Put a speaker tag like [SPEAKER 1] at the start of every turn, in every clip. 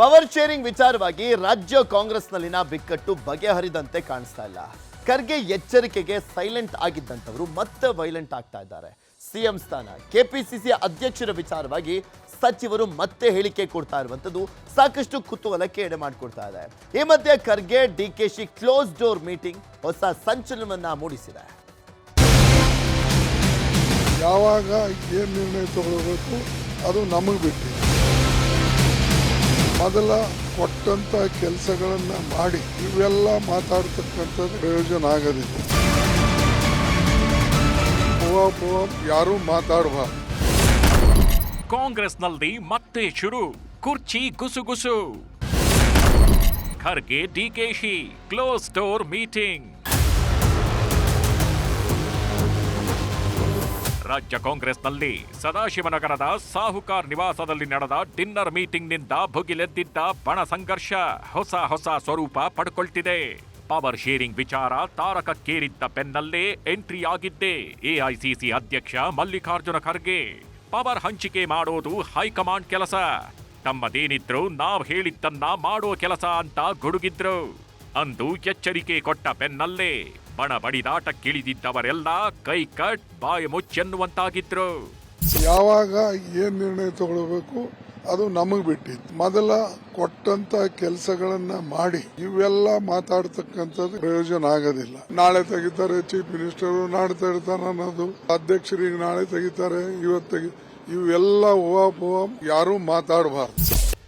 [SPEAKER 1] Power sharing ವಿಚಾರವಾಗಿ ರಾಜ್ಯ ಕಾಂಗ್ರೆಸ್ನಲ್ಲಿನ ಬಿಕ್ಕಟ್ಟು ಬಗೆಹರಿದಂತೆ ಕಾಣಿಸ್ತಾ ಇಲ್ಲ. ಖರ್ಗೆ ಎಚ್ಚರಿಕೆಗೆ ಸೈಲೆಂಟ್ ಆಗಿದ್ದಂಥವರು ಮತ್ತೆ ವೈಲೆಂಟ್ ಆಗ್ತಾ ಇದ್ದಾರೆ. ಸಿಎಂ ಸ್ಥಾನ, ಕೆಪಿಸಿಸಿ ಅಧ್ಯಕ್ಷರ ವಿಚಾರವಾಗಿ ಸಚಿವರು ಮತ್ತೆ ಹೇಳಿಕೆ ಕೊಡ್ತಾ ಇರುವಂಥದ್ದು ಸಾಕಷ್ಟು ಕುತೂಹಲಕ್ಕೆ ಎಡೆ ಮಾಡಿಕೊಡ್ತಾ ಇದೆ. ಈ ಮಧ್ಯೆ Kharge D K Shi close door meeting ಹೊಸ ಸಂಚಲನವನ್ನ ಮೂಡಿಸಿದೆ.
[SPEAKER 2] ಯಾವಾಗ ಏನು ನಿರ್ಣಯ ತಗೊಳ್ಬೇಕು ಅದು ನಮಗೆ ಬಿಟ್ಟಿದೆ. ಮೊದಲ ಕೊಟ್ಟಂತ ಕೆಲಸಗಳನ್ನು ಮಾಡಿ ಇವೆಲ್ಲ ಮಾತಾಡ್ತಕ್ಕಂಥದ್ದು ಪ್ರಯೋಜನ ಆಗದಿದೆ. ಯಾರು ಯಾರೂ ಮಾತಾಡಬಾರ್ದು.
[SPEAKER 3] ಕಾಂಗ್ರೆಸ್ನಲ್ಲಿ ಮತ್ತೆ ಶುರು. ಕುರ್ಚಿ ಗುಸುಗುಸು Kharge DKShi close door meeting. ರಾಜ್ಯ ಕಾಂಗ್ರೆಸ್ನಲ್ಲಿ ಸದಾಶಿವನಗರದ ಸಾಹುಕಾರ್ ನಿವಾಸದಲ್ಲಿ ನಡೆದ ಡಿನ್ನರ್ ಮೀಟಿಂಗ್ನಿಂದ ಭುಗಿಲೆದ್ದಿದ್ದ ಬಣ ಸಂಘರ್ಷ ಹೊಸ ಹೊಸ ಸ್ವರೂಪ ಪಡ್ಕೊಳ್ತಿದೆ. ಪವರ್ ಶೇರಿಂಗ್ ವಿಚಾರ ತಾರಕಕ್ಕೇರಿದ್ದ ಬೆನ್ನಲ್ಲೇ ಎಂಟ್ರಿ ಆಗಿದ್ದೆ. ಎಐಸಿಸಿ ಅಧ್ಯಕ್ಷ ಮಲ್ಲಿಕಾರ್ಜುನ ಖರ್ಗೆ, ಪವರ್ ಹಂಚಿಕೆ ಮಾಡೋದು ಹೈಕಮಾಂಡ್ ಕೆಲಸ. ತಮ್ಮದೇನಿದ್ರು ನಾವ್ ಹೇಳಿದ್ದನ್ನ ಮಾಡೋ ಕೆಲಸ ಅಂತ ಗುಡುಗಿದ್ರು. ಅಂದು ಎಚ್ಚರಿಕೆ ಕೊಟ್ಟ ಬೆನ್ನಲ್ಲೇ ಬಣ ಬಡಿದಾಟಕ್ಕಿಳಿದಿದ್ದವರೆಲ್ಲ ಕೈ ಕಟ್ ಬಾಯಿ ಮುಚ್ಚೆನ್ನುವಂತಾಗಿದ್ರು
[SPEAKER 2] ಯಾವಾಗ ಏನ್ ನಿರ್ಣಯ ತಗೊಳ್ಬೇಕು ಅದು ನಮಗೆ ಬಿಟ್ಟಿತ್ತು. ಮೊದಲ ಕೊಟ್ಟಂತ ಕೆಲಸಗಳನ್ನ ಮಾಡಿ ಇವೆಲ್ಲ ಮಾತಾಡ್ತಕ್ಕಂಥದ್ದು ಪ್ರಯೋಜನ ಆಗೋದಿಲ್ಲ. ನಾಳೆ ತೆಗಿತಾರೆ ಚೀಫ್ ಮಿನಿಸ್ಟರ್ ನಾಳೆ ತೆಗಿತಾನೆ ಅನ್ನೋದು. ಅಧ್ಯಕ್ಷರಿಗೆ ನಾಳೆ ತೆಗಿತಾರೆ ಇವತ್ತು ತೆಗಿ ಇವೆಲ್ಲ ಹೂವ ಯಾರೂ ಮಾತಾಡಬಾರ್ದು.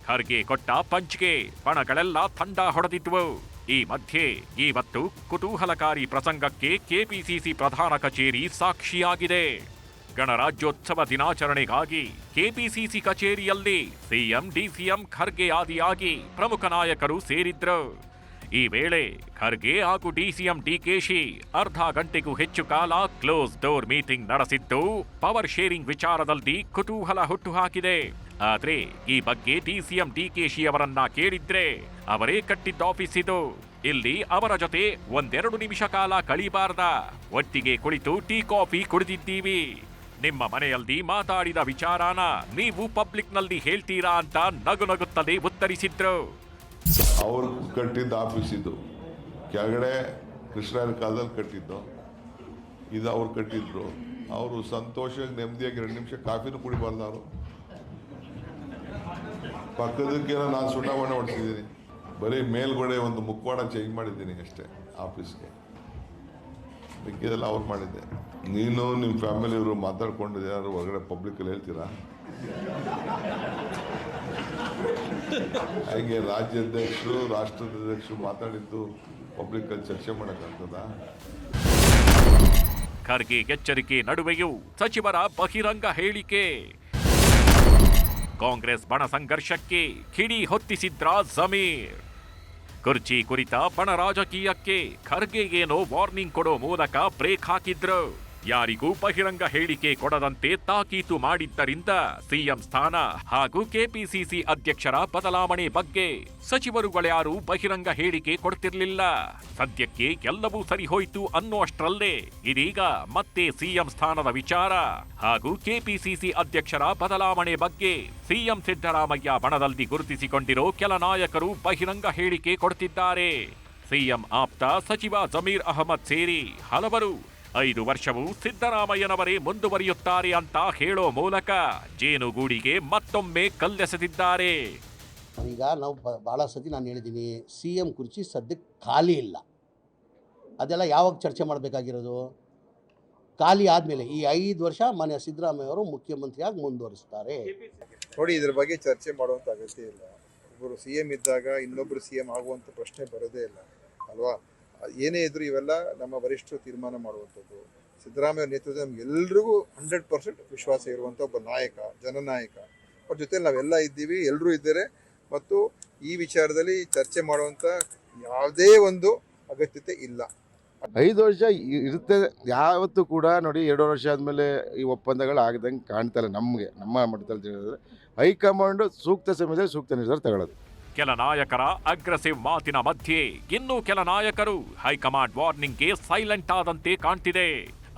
[SPEAKER 3] ಖರ್ಗೆ ಕೊಟ್ಟ ಪಂಚ್ಗೆ ಬಣಗಳೆಲ್ಲ ತಂಡ ಹೊಡೆದಿದ್ವು. ಈ ಮಧ್ಯೆ ಇವತ್ತು ಕುತೂಹಲಕಾರಿ ಪ್ರಸಂಗಕ್ಕೆ ಕೆಪಿಸಿಸಿ ಪ್ರಧಾನ ಕಚೇರಿ ಸಾಕ್ಷಿಯಾಗಿದೆ. ಗಣರಾಜ್ಯೋತ್ಸವ ದಿನಾಚರಣೆಗಾಗಿ ಕೆಪಿಸಿಸಿ ಕಚೇರಿಯಲ್ಲಿ ಸಿಎಂ, ಡಿಸಿಎಂ ಖರ್ಗೆ ಆದಿಯಾಗಿ ಪ್ರಮುಖ ನಾಯಕರು ಸೇರಿದ್ರು. ಈ ವೇಳೆ ಖರ್ಗೆ ಹಾಗೂ ಡಿಸಿಎಂ ಡಿಕೆಶಿ ಅರ್ಧ ಗಂಟೆಗೂ ಹೆಚ್ಚು ಕಾಲ ಕ್ಲೋಸ್ ಡೋರ್ ಮೀಟಿಂಗ್ ನಡೆಸಿದ್ದು, ಪವರ್ ಶೇರಿಂಗ್ ವಿಚಾರದಲ್ಲಿ ಕುತೂಹಲ ಹುಟ್ಟುಹಾಕಿದೆ ಆದರೆ ಈ ಬಗ್ಗೆ ಡಿಸಿಎಂ ಡಿಕೆಶಿ ಅವರನ್ನ ಕೇಳಿದ್ರೆ ಅವರೇ ಕಟ್ಟಿದ್ದ ಆಫೀಸ್ ಇದು. ಇಲ್ಲಿ ಅವರ ಜೊತೆ ಒಂದೆರಡು ನಿಮಿಷ ಕಾಲ ಕಳಿಬಾರ್ದ. ಒಟ್ಟಿಗೆ ಕುಳಿತು ಟೀ, ಕಾಫಿ ಕುಡಿದಿದ್ದೀವಿ. ನಿಮ್ಮ ಮನೆಯಲ್ಲಿ ಮಾತಾಡಿದ ವಿಚಾರನ ನೀವು ಪಬ್ಲಿಕ್ನಲ್ಲಿ ಹೇಳ್ತೀರಾ ಅಂತ ನಗು ನಗುತ್ತಲೇ ಉತ್ತರಿಸಿದ್ರು.
[SPEAKER 4] ಅವರು ಕಟ್ಟಿದ್ದ ಆಫೀಸ್ ಇದು. ಕೆಳಗಡೆ ಕೃಷ್ಣರ ಕಾಲದಲ್ಲಿ ಕಟ್ಟಿದ್ದು. ಇದು ಅವ್ರು ಕಟ್ಟಿದ್ರು. ಅವರು ಸಂತೋಷವಾಗಿ ನೆಮ್ಮದಿಯಾಗಿ ಎರಡು ನಿಮಿಷ ಕಾಫಿನೂ ಕುಡಿಬಾರ್ದು ಅವರು. ಪಕ್ಕದಕ್ಕೆ ನಾನು ಸುಣ್ಣಾವಣೆ ಹೊಡ್ಸಿದ್ದೀನಿ. ಬರೀ ಮೇಲ್ಗಡೆ ಒಂದು ಮುಖವಾಡ ಚೇಂಜ್ ಮಾಡಿದ್ದೀನಿ ಅಷ್ಟೇ ಆಫೀಸ್ಗೆ ಮಿಕ್ಕಿದೆಲ್ಲ ಅವ್ರು ಮಾಡಿದ್ದೆ. ನೀನು ನಿಮ್ಮ ಫ್ಯಾಮಿಲಿಯವರು ಮಾತಾಡ್ಕೊಂಡಿದ್ದೆ ಯಾರು ಹೊರಗಡೆ ಪಬ್ಲಿಕಲ್ಲಿ ಹೇಳ್ತೀರಾ? ಹಾಗೆ ರಾಜ್ಯಾಧ್ಯಕ್ಷರು ರಾಷ್ಟ್ರದ ಅಧ್ಯಕ್ಷರು ಮಾತಾಡಿದ್ದು ಪಬ್ಲಿಕಲ್ಲಿ ಚರ್ಚೆ ಮಾಡೋಕ್ಕಾಗ್ತದ
[SPEAKER 3] ಖರ್ಗೆ ಎಚ್ಚರಿಕೆ ನಡುವೆಯೂ ಸಚಿವರ ಬಹಿರಂಗ ಹೇಳಿಕೆ. ಕಾಂಗ್ರೆಸ್ ಬಣ ಸಂಘರ್ಷಕ್ಕೆ ಕಿಡಿ ಹೊತ್ತಿಸಿದ್ರ ಜಮೀರ್. ಕುರ್ಚಿ ಕುರಿತ ಬಣ ರಾಜಕೀಯಕ್ಕೆ ಖರ್ಗೆ ಏನೋ ವಾರ್ನಿಂಗ್ ಕೊಡೋ ಮೂಲಕ ಬ್ರೇಕ್ ಹಾಕಿದ್ರು. ಯಾರಿಗೂ ಬಹಿರಂಗ ಹೇಳಿಕೆ ಕೊಡದಂತೆ ತಾಕೀತು ಮಾಡಿದ್ದರಿಂದ ಸಿಎಂ ಸ್ಥಾನ ಹಾಗೂ ಕೆಪಿಸಿಸಿ ಅಧ್ಯಕ್ಷರ ಬದಲಾವಣೆ ಬಗ್ಗೆ ಸಚಿವರುಗಳ್ಯಾರೂ ಬಹಿರಂಗ ಹೇಳಿಕೆ ಕೊಡ್ತಿರ್ಲಿಲ್ಲ. ಸದ್ಯಕ್ಕೆ ಎಲ್ಲವೂ ಸರಿಹೋಯ್ತು ಅನ್ನೋಷ್ಟರಲ್ಲೇ ಇದೀಗ ಮತ್ತೆ ಸಿಎಂ ಸ್ಥಾನದ ವಿಚಾರ ಹಾಗೂ ಕೆಪಿಸಿಸಿ ಅಧ್ಯಕ್ಷರ ಬದಲಾವಣೆ ಬಗ್ಗೆ ಸಿಎಂ ಸಿದ್ದರಾಮಯ್ಯ ಬಣದಲ್ಲಿ ಗುರುತಿಸಿಕೊಂಡಿರೋ ಕೆಲ ನಾಯಕರು ಬಹಿರಂಗ ಹೇಳಿಕೆ ಕೊಡ್ತಿದ್ದಾರೆ. ಸಿಎಂ ಆಪ್ತ ಸಚಿವ ಜಮೀರ್ ಅಹಮದ್ ಸೇರಿ ಹಲವರು ಐದು ವರ್ಷವೂ ಸಿದ್ದರಾಮಯ್ಯನವರೇ ಮುಂದುವರಿಯುತ್ತಾರೆ ಅಂತ ಹೇಳೋ ಮೂಲಕ ಜೇನುಗೂಡಿಗೆ ಮತ್ತೊಮ್ಮೆ ಕಲ್ಲೆಸೆದಿದ್ದಾರೆ.
[SPEAKER 5] ಈಗ ನಾವು ಬ- ಭಾಳ ಸತಿ ನಾನು ಹೇಳಿದ್ದೀನಿ ಸಿ ಎಂ ಕುರ್ಚಿ ಸದ್ಯಕ್ಕೆ ಖಾಲಿ ಇಲ್ಲ. ಅದೆಲ್ಲ ಯಾವಾಗ ಚರ್ಚೆ ಮಾಡಬೇಕಾಗಿರೋದು? ಖಾಲಿ ಆದಮೇಲೆ ಈ ಐದು ವರ್ಷ ಮನೆ ಸಿದ್ದರಾಮಯ್ಯ ಅವರು ಮುಖ್ಯಮಂತ್ರಿಯಾಗಿ ಮುಂದುವರಿಸ್ತಾರೆ.
[SPEAKER 6] ನೋಡಿ ಇದ್ರ ಬಗ್ಗೆ ಚರ್ಚೆ ಮಾಡುವಂಥ ಅಗತ್ಯ ಇಲ್ಲ. ಒಬ್ಬರು ಸಿ ಎಂ ಇದ್ದಾಗ ಇನ್ನೊಬ್ಬರು ಸಿ ಎಂ ಆಗುವಂಥ ಪ್ರಶ್ನೆ ಬರೋದೇ ಇಲ್ಲ ಅಲ್ವಾ? ಏನೇ ಇದ್ರು ಇವೆಲ್ಲ ನಮ್ಮ ವರಿಷ್ಠರು ತೀರ್ಮಾನ ಮಾಡುವಂಥದ್ದು. ಸಿದ್ದರಾಮಯ್ಯ ನೇತೃತ್ವ ನಮ್ಗೆಲ್ರಿಗೂ ಹಂಡ್ರೆಡ್ ಪರ್ಸೆಂಟ್ ವಿಶ್ವಾಸ ಇರುವಂಥ ಒಬ್ಬ ನಾಯಕ, ಜನನಾಯಕ. ಅವ್ರ ಜೊತೆ ನಾವೆಲ್ಲ ಇದ್ದೀವಿ ಎಲ್ಲರೂ ಇದ್ದಾರೆ. ಮತ್ತು ಈ ವಿಚಾರದಲ್ಲಿ ಚರ್ಚೆ ಮಾಡುವಂಥ ಯಾವುದೇ ಒಂದು ಅಗತ್ಯತೆ ಇಲ್ಲ.
[SPEAKER 7] ಐದು ವರ್ಷ ಇರುತ್ತೆ. ಯಾವತ್ತೂ ಕೂಡ ನೋಡಿ ಎರಡು ವರ್ಷ ಆದಮೇಲೆ ಈ ಒಪ್ಪಂದಗಳು ಆಗದಂಗೆ ಕಾಣ್ತಾ ಇಲ್ಲ ನಮಗೆ, ನಮ್ಮ ಮಟ್ಟದಲ್ಲಿ ತಿಳಿದ್ರೆ ಹೈಕಮಾಂಡು ಸೂಕ್ತ ಸಮಯದಲ್ಲಿ ಸೂಕ್ತ ನಿರ್ಧಾರ ತಗೊಳ್ಳೋದು.
[SPEAKER 3] ಕೆಲ ನಾಯಕರ ಅಗ್ರೆಸಿವ್ ಮಾತಿನ ಮಧ್ಯೆ, ಇನ್ನೂ ಕೆಲ ನಾಯಕರು ಹೈಕಮಾಂಡ್ ವಾರ್ನಿಂಗ್ಗೆ ಸೈಲೆಂಟ್ ಆದಂತೆ ಕಾಣ್ತಿದೆ.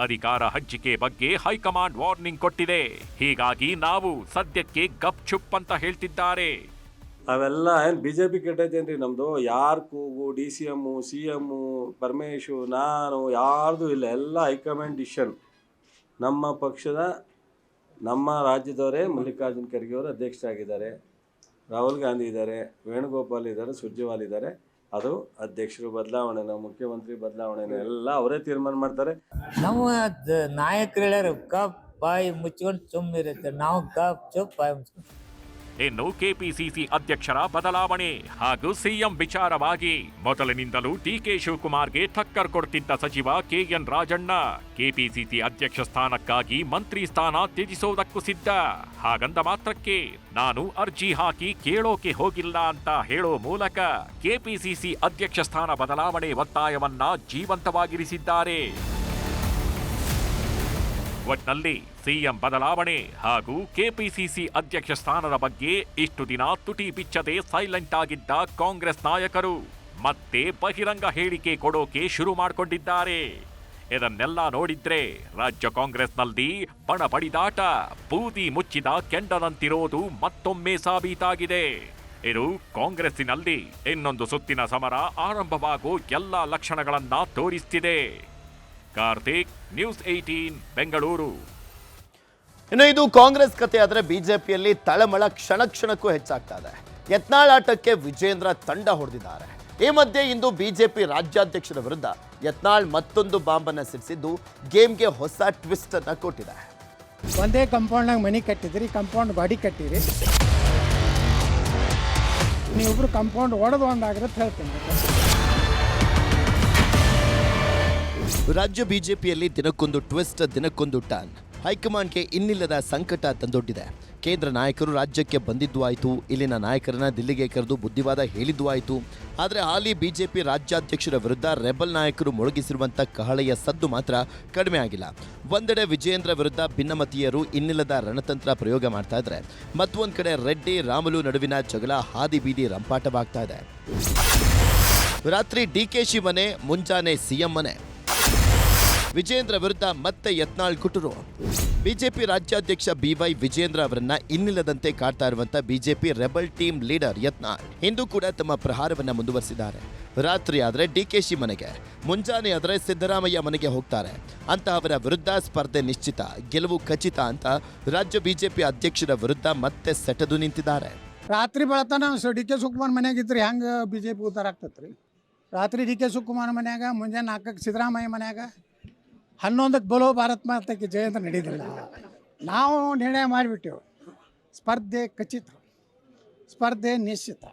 [SPEAKER 3] ಅಧಿಕಾರ ಹಂಚಿಕೆ ಬಗ್ಗೆ ಹೈಕಮಾಂಡ್ ವಾರ್ನಿಂಗ್ ಕೊಟ್ಟಿದೆ. ಹೀಗಾಗಿ ನಾವು ಸದ್ಯಕ್ಕೆ ಗಪ್ ಚುಪ್ ಅಂತ ಹೇಳ್ತಿದ್ದಾರೆ.
[SPEAKER 8] ಅವೆಲ್ಲ ಏನು ಬಿ ಜೆ ಪಿ ಕೆಟ್ಟೈತೇನ್ರಿ ನಮ್ಮದು ಯಾರ ಕೂಗು, D C M C M Parameshu ನಾನು, ಯಾರ್ದು ಇಲ್ಲ, ಎಲ್ಲ ಹೈಕಮಾಂಡ್ ಡಿಸಿಷನ್. ನಮ್ಮ ಪಕ್ಷದ, ನಮ್ಮ ರಾಜ್ಯದವರೇ ಮಲ್ಲಿಕಾರ್ಜುನ್ ಖರ್ಗೆ ಅವರು ಅಧ್ಯಕ್ಷರಾಗಿದ್ದಾರೆ. ರಾಹುಲ್ ಗಾಂಧಿ ಇದ್ದಾರೆ, ವೇಣುಗೋಪಾಲ್ ಇದ್ದಾರೆ, ಸುರ್ಜೇವಾಲ್ ಇದ್ದಾರೆ. ಅದು ಅಧ್ಯಕ್ಷರು ಬದಲಾವಣೆನ ಮುಖ್ಯಮಂತ್ರಿ ಬದಲಾವಣೆನ ಎಲ್ಲ ಅವರೇ ತೀರ್ಮಾನ ಮಾಡ್ತಾರೆ.
[SPEAKER 9] ನಮ್ಮ ನಾಯಕರು ಹೇಳ್ಯಾರ ಕಪ್ ಬಾಯಿ ಮುಚ್ಕೊಂಡು ಸುಮ್ಮನಿರುತ್ತೆ ನಾವು ಕಪ್ ಚುಪ್, ಬಾಯಿ ಮುಚ್ಕೊಂಡು.
[SPEAKER 3] ಇನ್ನು ಕೆಪಿಸಿಸಿ ಅಧ್ಯಕ್ಷರ ಬದಲಾವಣೆ ಹಾಗೂ ಸಿಎಂ ವಿಚಾರವಾಗಿ ಮೊದಲಿನಿಂದಲೂ ಡಿಕೆ ಶಿವಕುಮಾರ್ಗೆ ಠಕ್ಕರ್ ಕೊಡ್ತಿದ್ದ ಸಚಿವ ಕೆಎನ್ ರಾಜಣ್ಣ ಕೆಪಿಸಿಸಿ ಅಧ್ಯಕ್ಷ ಸ್ಥಾನಕ್ಕಾಗಿ ಮಂತ್ರಿ ಸ್ಥಾನ ತ್ಯಜಿಸೋದಕ್ಕೂ ಸಿದ್ಧ. ಹಾಗಂದ ಮಾತ್ರಕ್ಕೆ ನಾನು ಅರ್ಜಿ ಹಾಕಿ ಕೇಳೋಕೆ ಹೋಗಿಲ್ಲ ಅಂತ ಹೇಳೋ ಮೂಲಕ ಕೆಪಿಸಿಸಿ ಅಧ್ಯಕ್ಷ ಸ್ಥಾನ ಬದಲಾವಣೆ ಒತ್ತಾಯವನ್ನ ಜೀವಂತವಾಗಿರಿಸಿದ್ದಾರೆ. ಒಟ್ನಲ್ಲಿ ಸಿಎಂ ಬದಲಾವಣೆ ಹಾಗೂ ಕೆಪಿಸಿಸಿ ಅಧ್ಯಕ್ಷ ಸ್ಥಾನದ ಬಗ್ಗೆ ಇಷ್ಟು ದಿನ ತುಟಿ ಬಿಚ್ಚದೆ ಸೈಲೆಂಟ್ ಆಗಿದ್ದ ಕಾಂಗ್ರೆಸ್ ನಾಯಕರು ಮತ್ತೆ ಬಹಿರಂಗ ಹೇಳಿಕೆ ಕೊಡೋಕೆ ಶುರು ಮಾಡಿಕೊಂಡಿದ್ದಾರೆ. ಇದನ್ನೆಲ್ಲ ನೋಡಿದ್ರೆ ರಾಜ್ಯ ಕಾಂಗ್ರೆಸ್ನಲ್ಲಿ ಬಣ ಬಡಿದಾಟ, ಬೂದಿ ಮುಚ್ಚಿದ ಕೆಂಡದಂತಿರೋದು ಮತ್ತೊಮ್ಮೆ ಸಾಬೀತಾಗಿದೆ. ಇದು ಕಾಂಗ್ರೆಸ್ಸಿನಲ್ಲಿ ಇನ್ನೊಂದು ಸುತ್ತಿನ ಸಮರ ಆರಂಭವಾಗೋ ಎಲ್ಲ ಲಕ್ಷಣಗಳನ್ನ ತೋರಿಸ್ತಿದೆ. ಕಾರ್ತಿಕ್ ನ್ಯೂಸ್ ಏಟೀನ್ ಬೆಂಗಳೂರು
[SPEAKER 1] ಇನ್ನು ಇದು ಕಾಂಗ್ರೆಸ್ ಕತೆ ಆದರೆ ಬಿಜೆಪಿಯಲ್ಲಿ ತಳಮಳ ಕ್ಷಣ ಕ್ಷಣಕ್ಕೂ ಹೆಚ್ಚಾಗ್ತಾ ಇದೆ. ಯತ್ನಾಳ್ ಆಟಕ್ಕೆ ವಿಜೇಂದ್ರ ತಂಡ ಹೊಡೆದಿದ್ದಾರೆ. ಈ ಮಧ್ಯೆ ಇಂದು ಬಿಜೆಪಿ ರಾಜ್ಯಾಧ್ಯಕ್ಷರ ವಿರುದ್ಧ ಯತ್ನಾಳ್ ಮತ್ತೊಂದು ಬಾಂಬನ್ನು ಸಿಡಿಸಿದ್ದು ಗೇಮ್ಗೆ ಹೊಸ ಟ್ವಿಸ್ಟ್ ಅನ್ನ ಕೊಟ್ಟಿದೆ.
[SPEAKER 10] ಒಂದೇ ಕಂಪೌಂಡ್ನಾಗ ಮನೆ ಕಟ್ಟಿದ್ರಿ ಕಂಪೌಂಡ್ ಗಾಡಿ ಕಟ್ಟಿರಿ. ನೀವಿಬ್ರು ಕಂಪೌಂಡ್ ಒಡೆದು ಒಂದಾಗಿರುತ್ತೆ ಹೇಳ್ತೀನಿ.
[SPEAKER 1] ರಾಜ್ಯ ಬಿಜೆಪಿಯಲ್ಲಿ ದಿನಕ್ಕೊಂದು ಟ್ವಿಸ್ಟ್, ದಿನಕ್ಕೊಂದು ಟರ್ನ್. ಹೈಕಮಾಂಡ್ಗೆ ಇನ್ನಿಲ್ಲದ ಸಂಕಟ ತಂದೊಡ್ಡಿದೆ. ಕೇಂದ್ರ ನಾಯಕರು ರಾಜ್ಯಕ್ಕೆ ಬಂದಿದ್ದು ಆಯಿತು, ಇಲ್ಲಿನ ನಾಯಕರನ್ನ ದಿಲ್ಲಿಗೆ ಕರೆದು ಬುದ್ಧಿವಾದ ಹೇಳಿದ್ದು ಆಯಿತು. ಆದರೆ ಹಾಲಿ ಬಿಜೆಪಿ ರಾಜ್ಯಾಧ್ಯಕ್ಷರ ವಿರುದ್ಧ ರೆಬಲ್ ನಾಯಕರು ಮೊಳಗಿಸಿರುವಂಥ ಕಹಳೆಯ ಸದ್ದು ಮಾತ್ರ ಕಡಿಮೆ ಆಗಿಲ್ಲ. ಒಂದೆಡೆ ವಿಜಯೇಂದ್ರ ವಿರುದ್ಧ ಭಿನ್ನಮತೀಯರು ಇನ್ನಿಲ್ಲದ ರಣತಂತ್ರ ಪ್ರಯೋಗ ಮಾಡ್ತಾ ಇದ್ರೆ. ಮತ್ತೊಂದು ಕಡೆ ರೆಡ್ಡಿ, ರಾಮುಲು ನಡುವಿನ ಜಗಳ ಹಾದಿ ಬೀದಿ ರಂಪಾಟವಾಗ್ತಾ ಇದೆ. ರಾತ್ರಿ ಡಿಕೆಶಿ ಮನೆ ಮುಂಜಾನೆ ಸಿಎಂ ಮನೆ. ವಿಜೇಂದ್ರ ವಿರುದ್ಧ ಮತ್ತೆ ಯತ್ನಾಳ್ ಕುಟುರು. ಬಿಜೆಪಿ ರಾಜ್ಯಾಧ್ಯಕ್ಷ ಬಿವೈ ವಿಜೇಂದ್ರ ಅವರನ್ನ ಇನ್ನಿಲ್ಲದಂತೆ ಕಾಡ್ತಾ ಇರುವಂತ BJP rebel team leader Yatnal ಇಂದು ಕೂಡ ತಮ್ಮ ಪ್ರಹಾರವನ್ನ ಮುಂದುವರಿಸಿದ್ದಾರೆ. ರಾತ್ರಿ ಕೆ ಡಿಕೆಶಿ ಮನೆಗೆ, ಮುಂಜಾನೆ ಆದರೆ ಸಿದ್ದರಾಮಯ್ಯ ಮನೆಗೆ ಹೋಗ್ತಾರೆ. ಅಂತ ಅವರ ವಿರುದ್ಧ ಸ್ಪರ್ಧೆ ನಿಶ್ಚಿತ, ಗೆಲುವು ಖಚಿತ ಅಂತ ರಾಜ್ಯ ಬಿಜೆಪಿ ಅಧ್ಯಕ್ಷರ ವಿರುದ್ಧ ಮತ್ತೆ ಸೆಟದು ನಿಂತಿದ್ದಾರೆ.
[SPEAKER 10] ರಾತ್ರಿ ಬೆಳತನ ಡಿ ಕೆ ಶಿವಕುಮಾರ್ ಮನ್ಯಾಗ ಇದ್ರೆ ಹೆಂಗೆ ಬಿ ಜೆ ಪಿ ಉದ್ದಾರ ಆಗ್ತೈತ್ರಿ? ರಾತ್ರಿ ಡಿ ಕೆ ಶಿವಕುಮಾರ್ ಮನ್ಯಾಗ, ಮುಂಜಾನೆ ನಾಲ್ಕಕ್ಕೆ ಸಿದ್ದರಾಮಯ್ಯ ಮನ್ಯಾಗ ಹನ್ನೊಂದಕ್ಕೆ ಬಲೋ ಭಾರತ್ ಮಾತಕ್ಕೆ ಜಯಂತ ನಡೀದಿಲ್ಲ. ನಾವು ನಿರ್ಣಯ ಮಾಡಿಬಿಟ್ಟೆವು. ಸ್ಪರ್ಧೆ ಖಚಿತ. ಸ್ಪರ್ಧೆ ನಿಶ್ಚಿತ.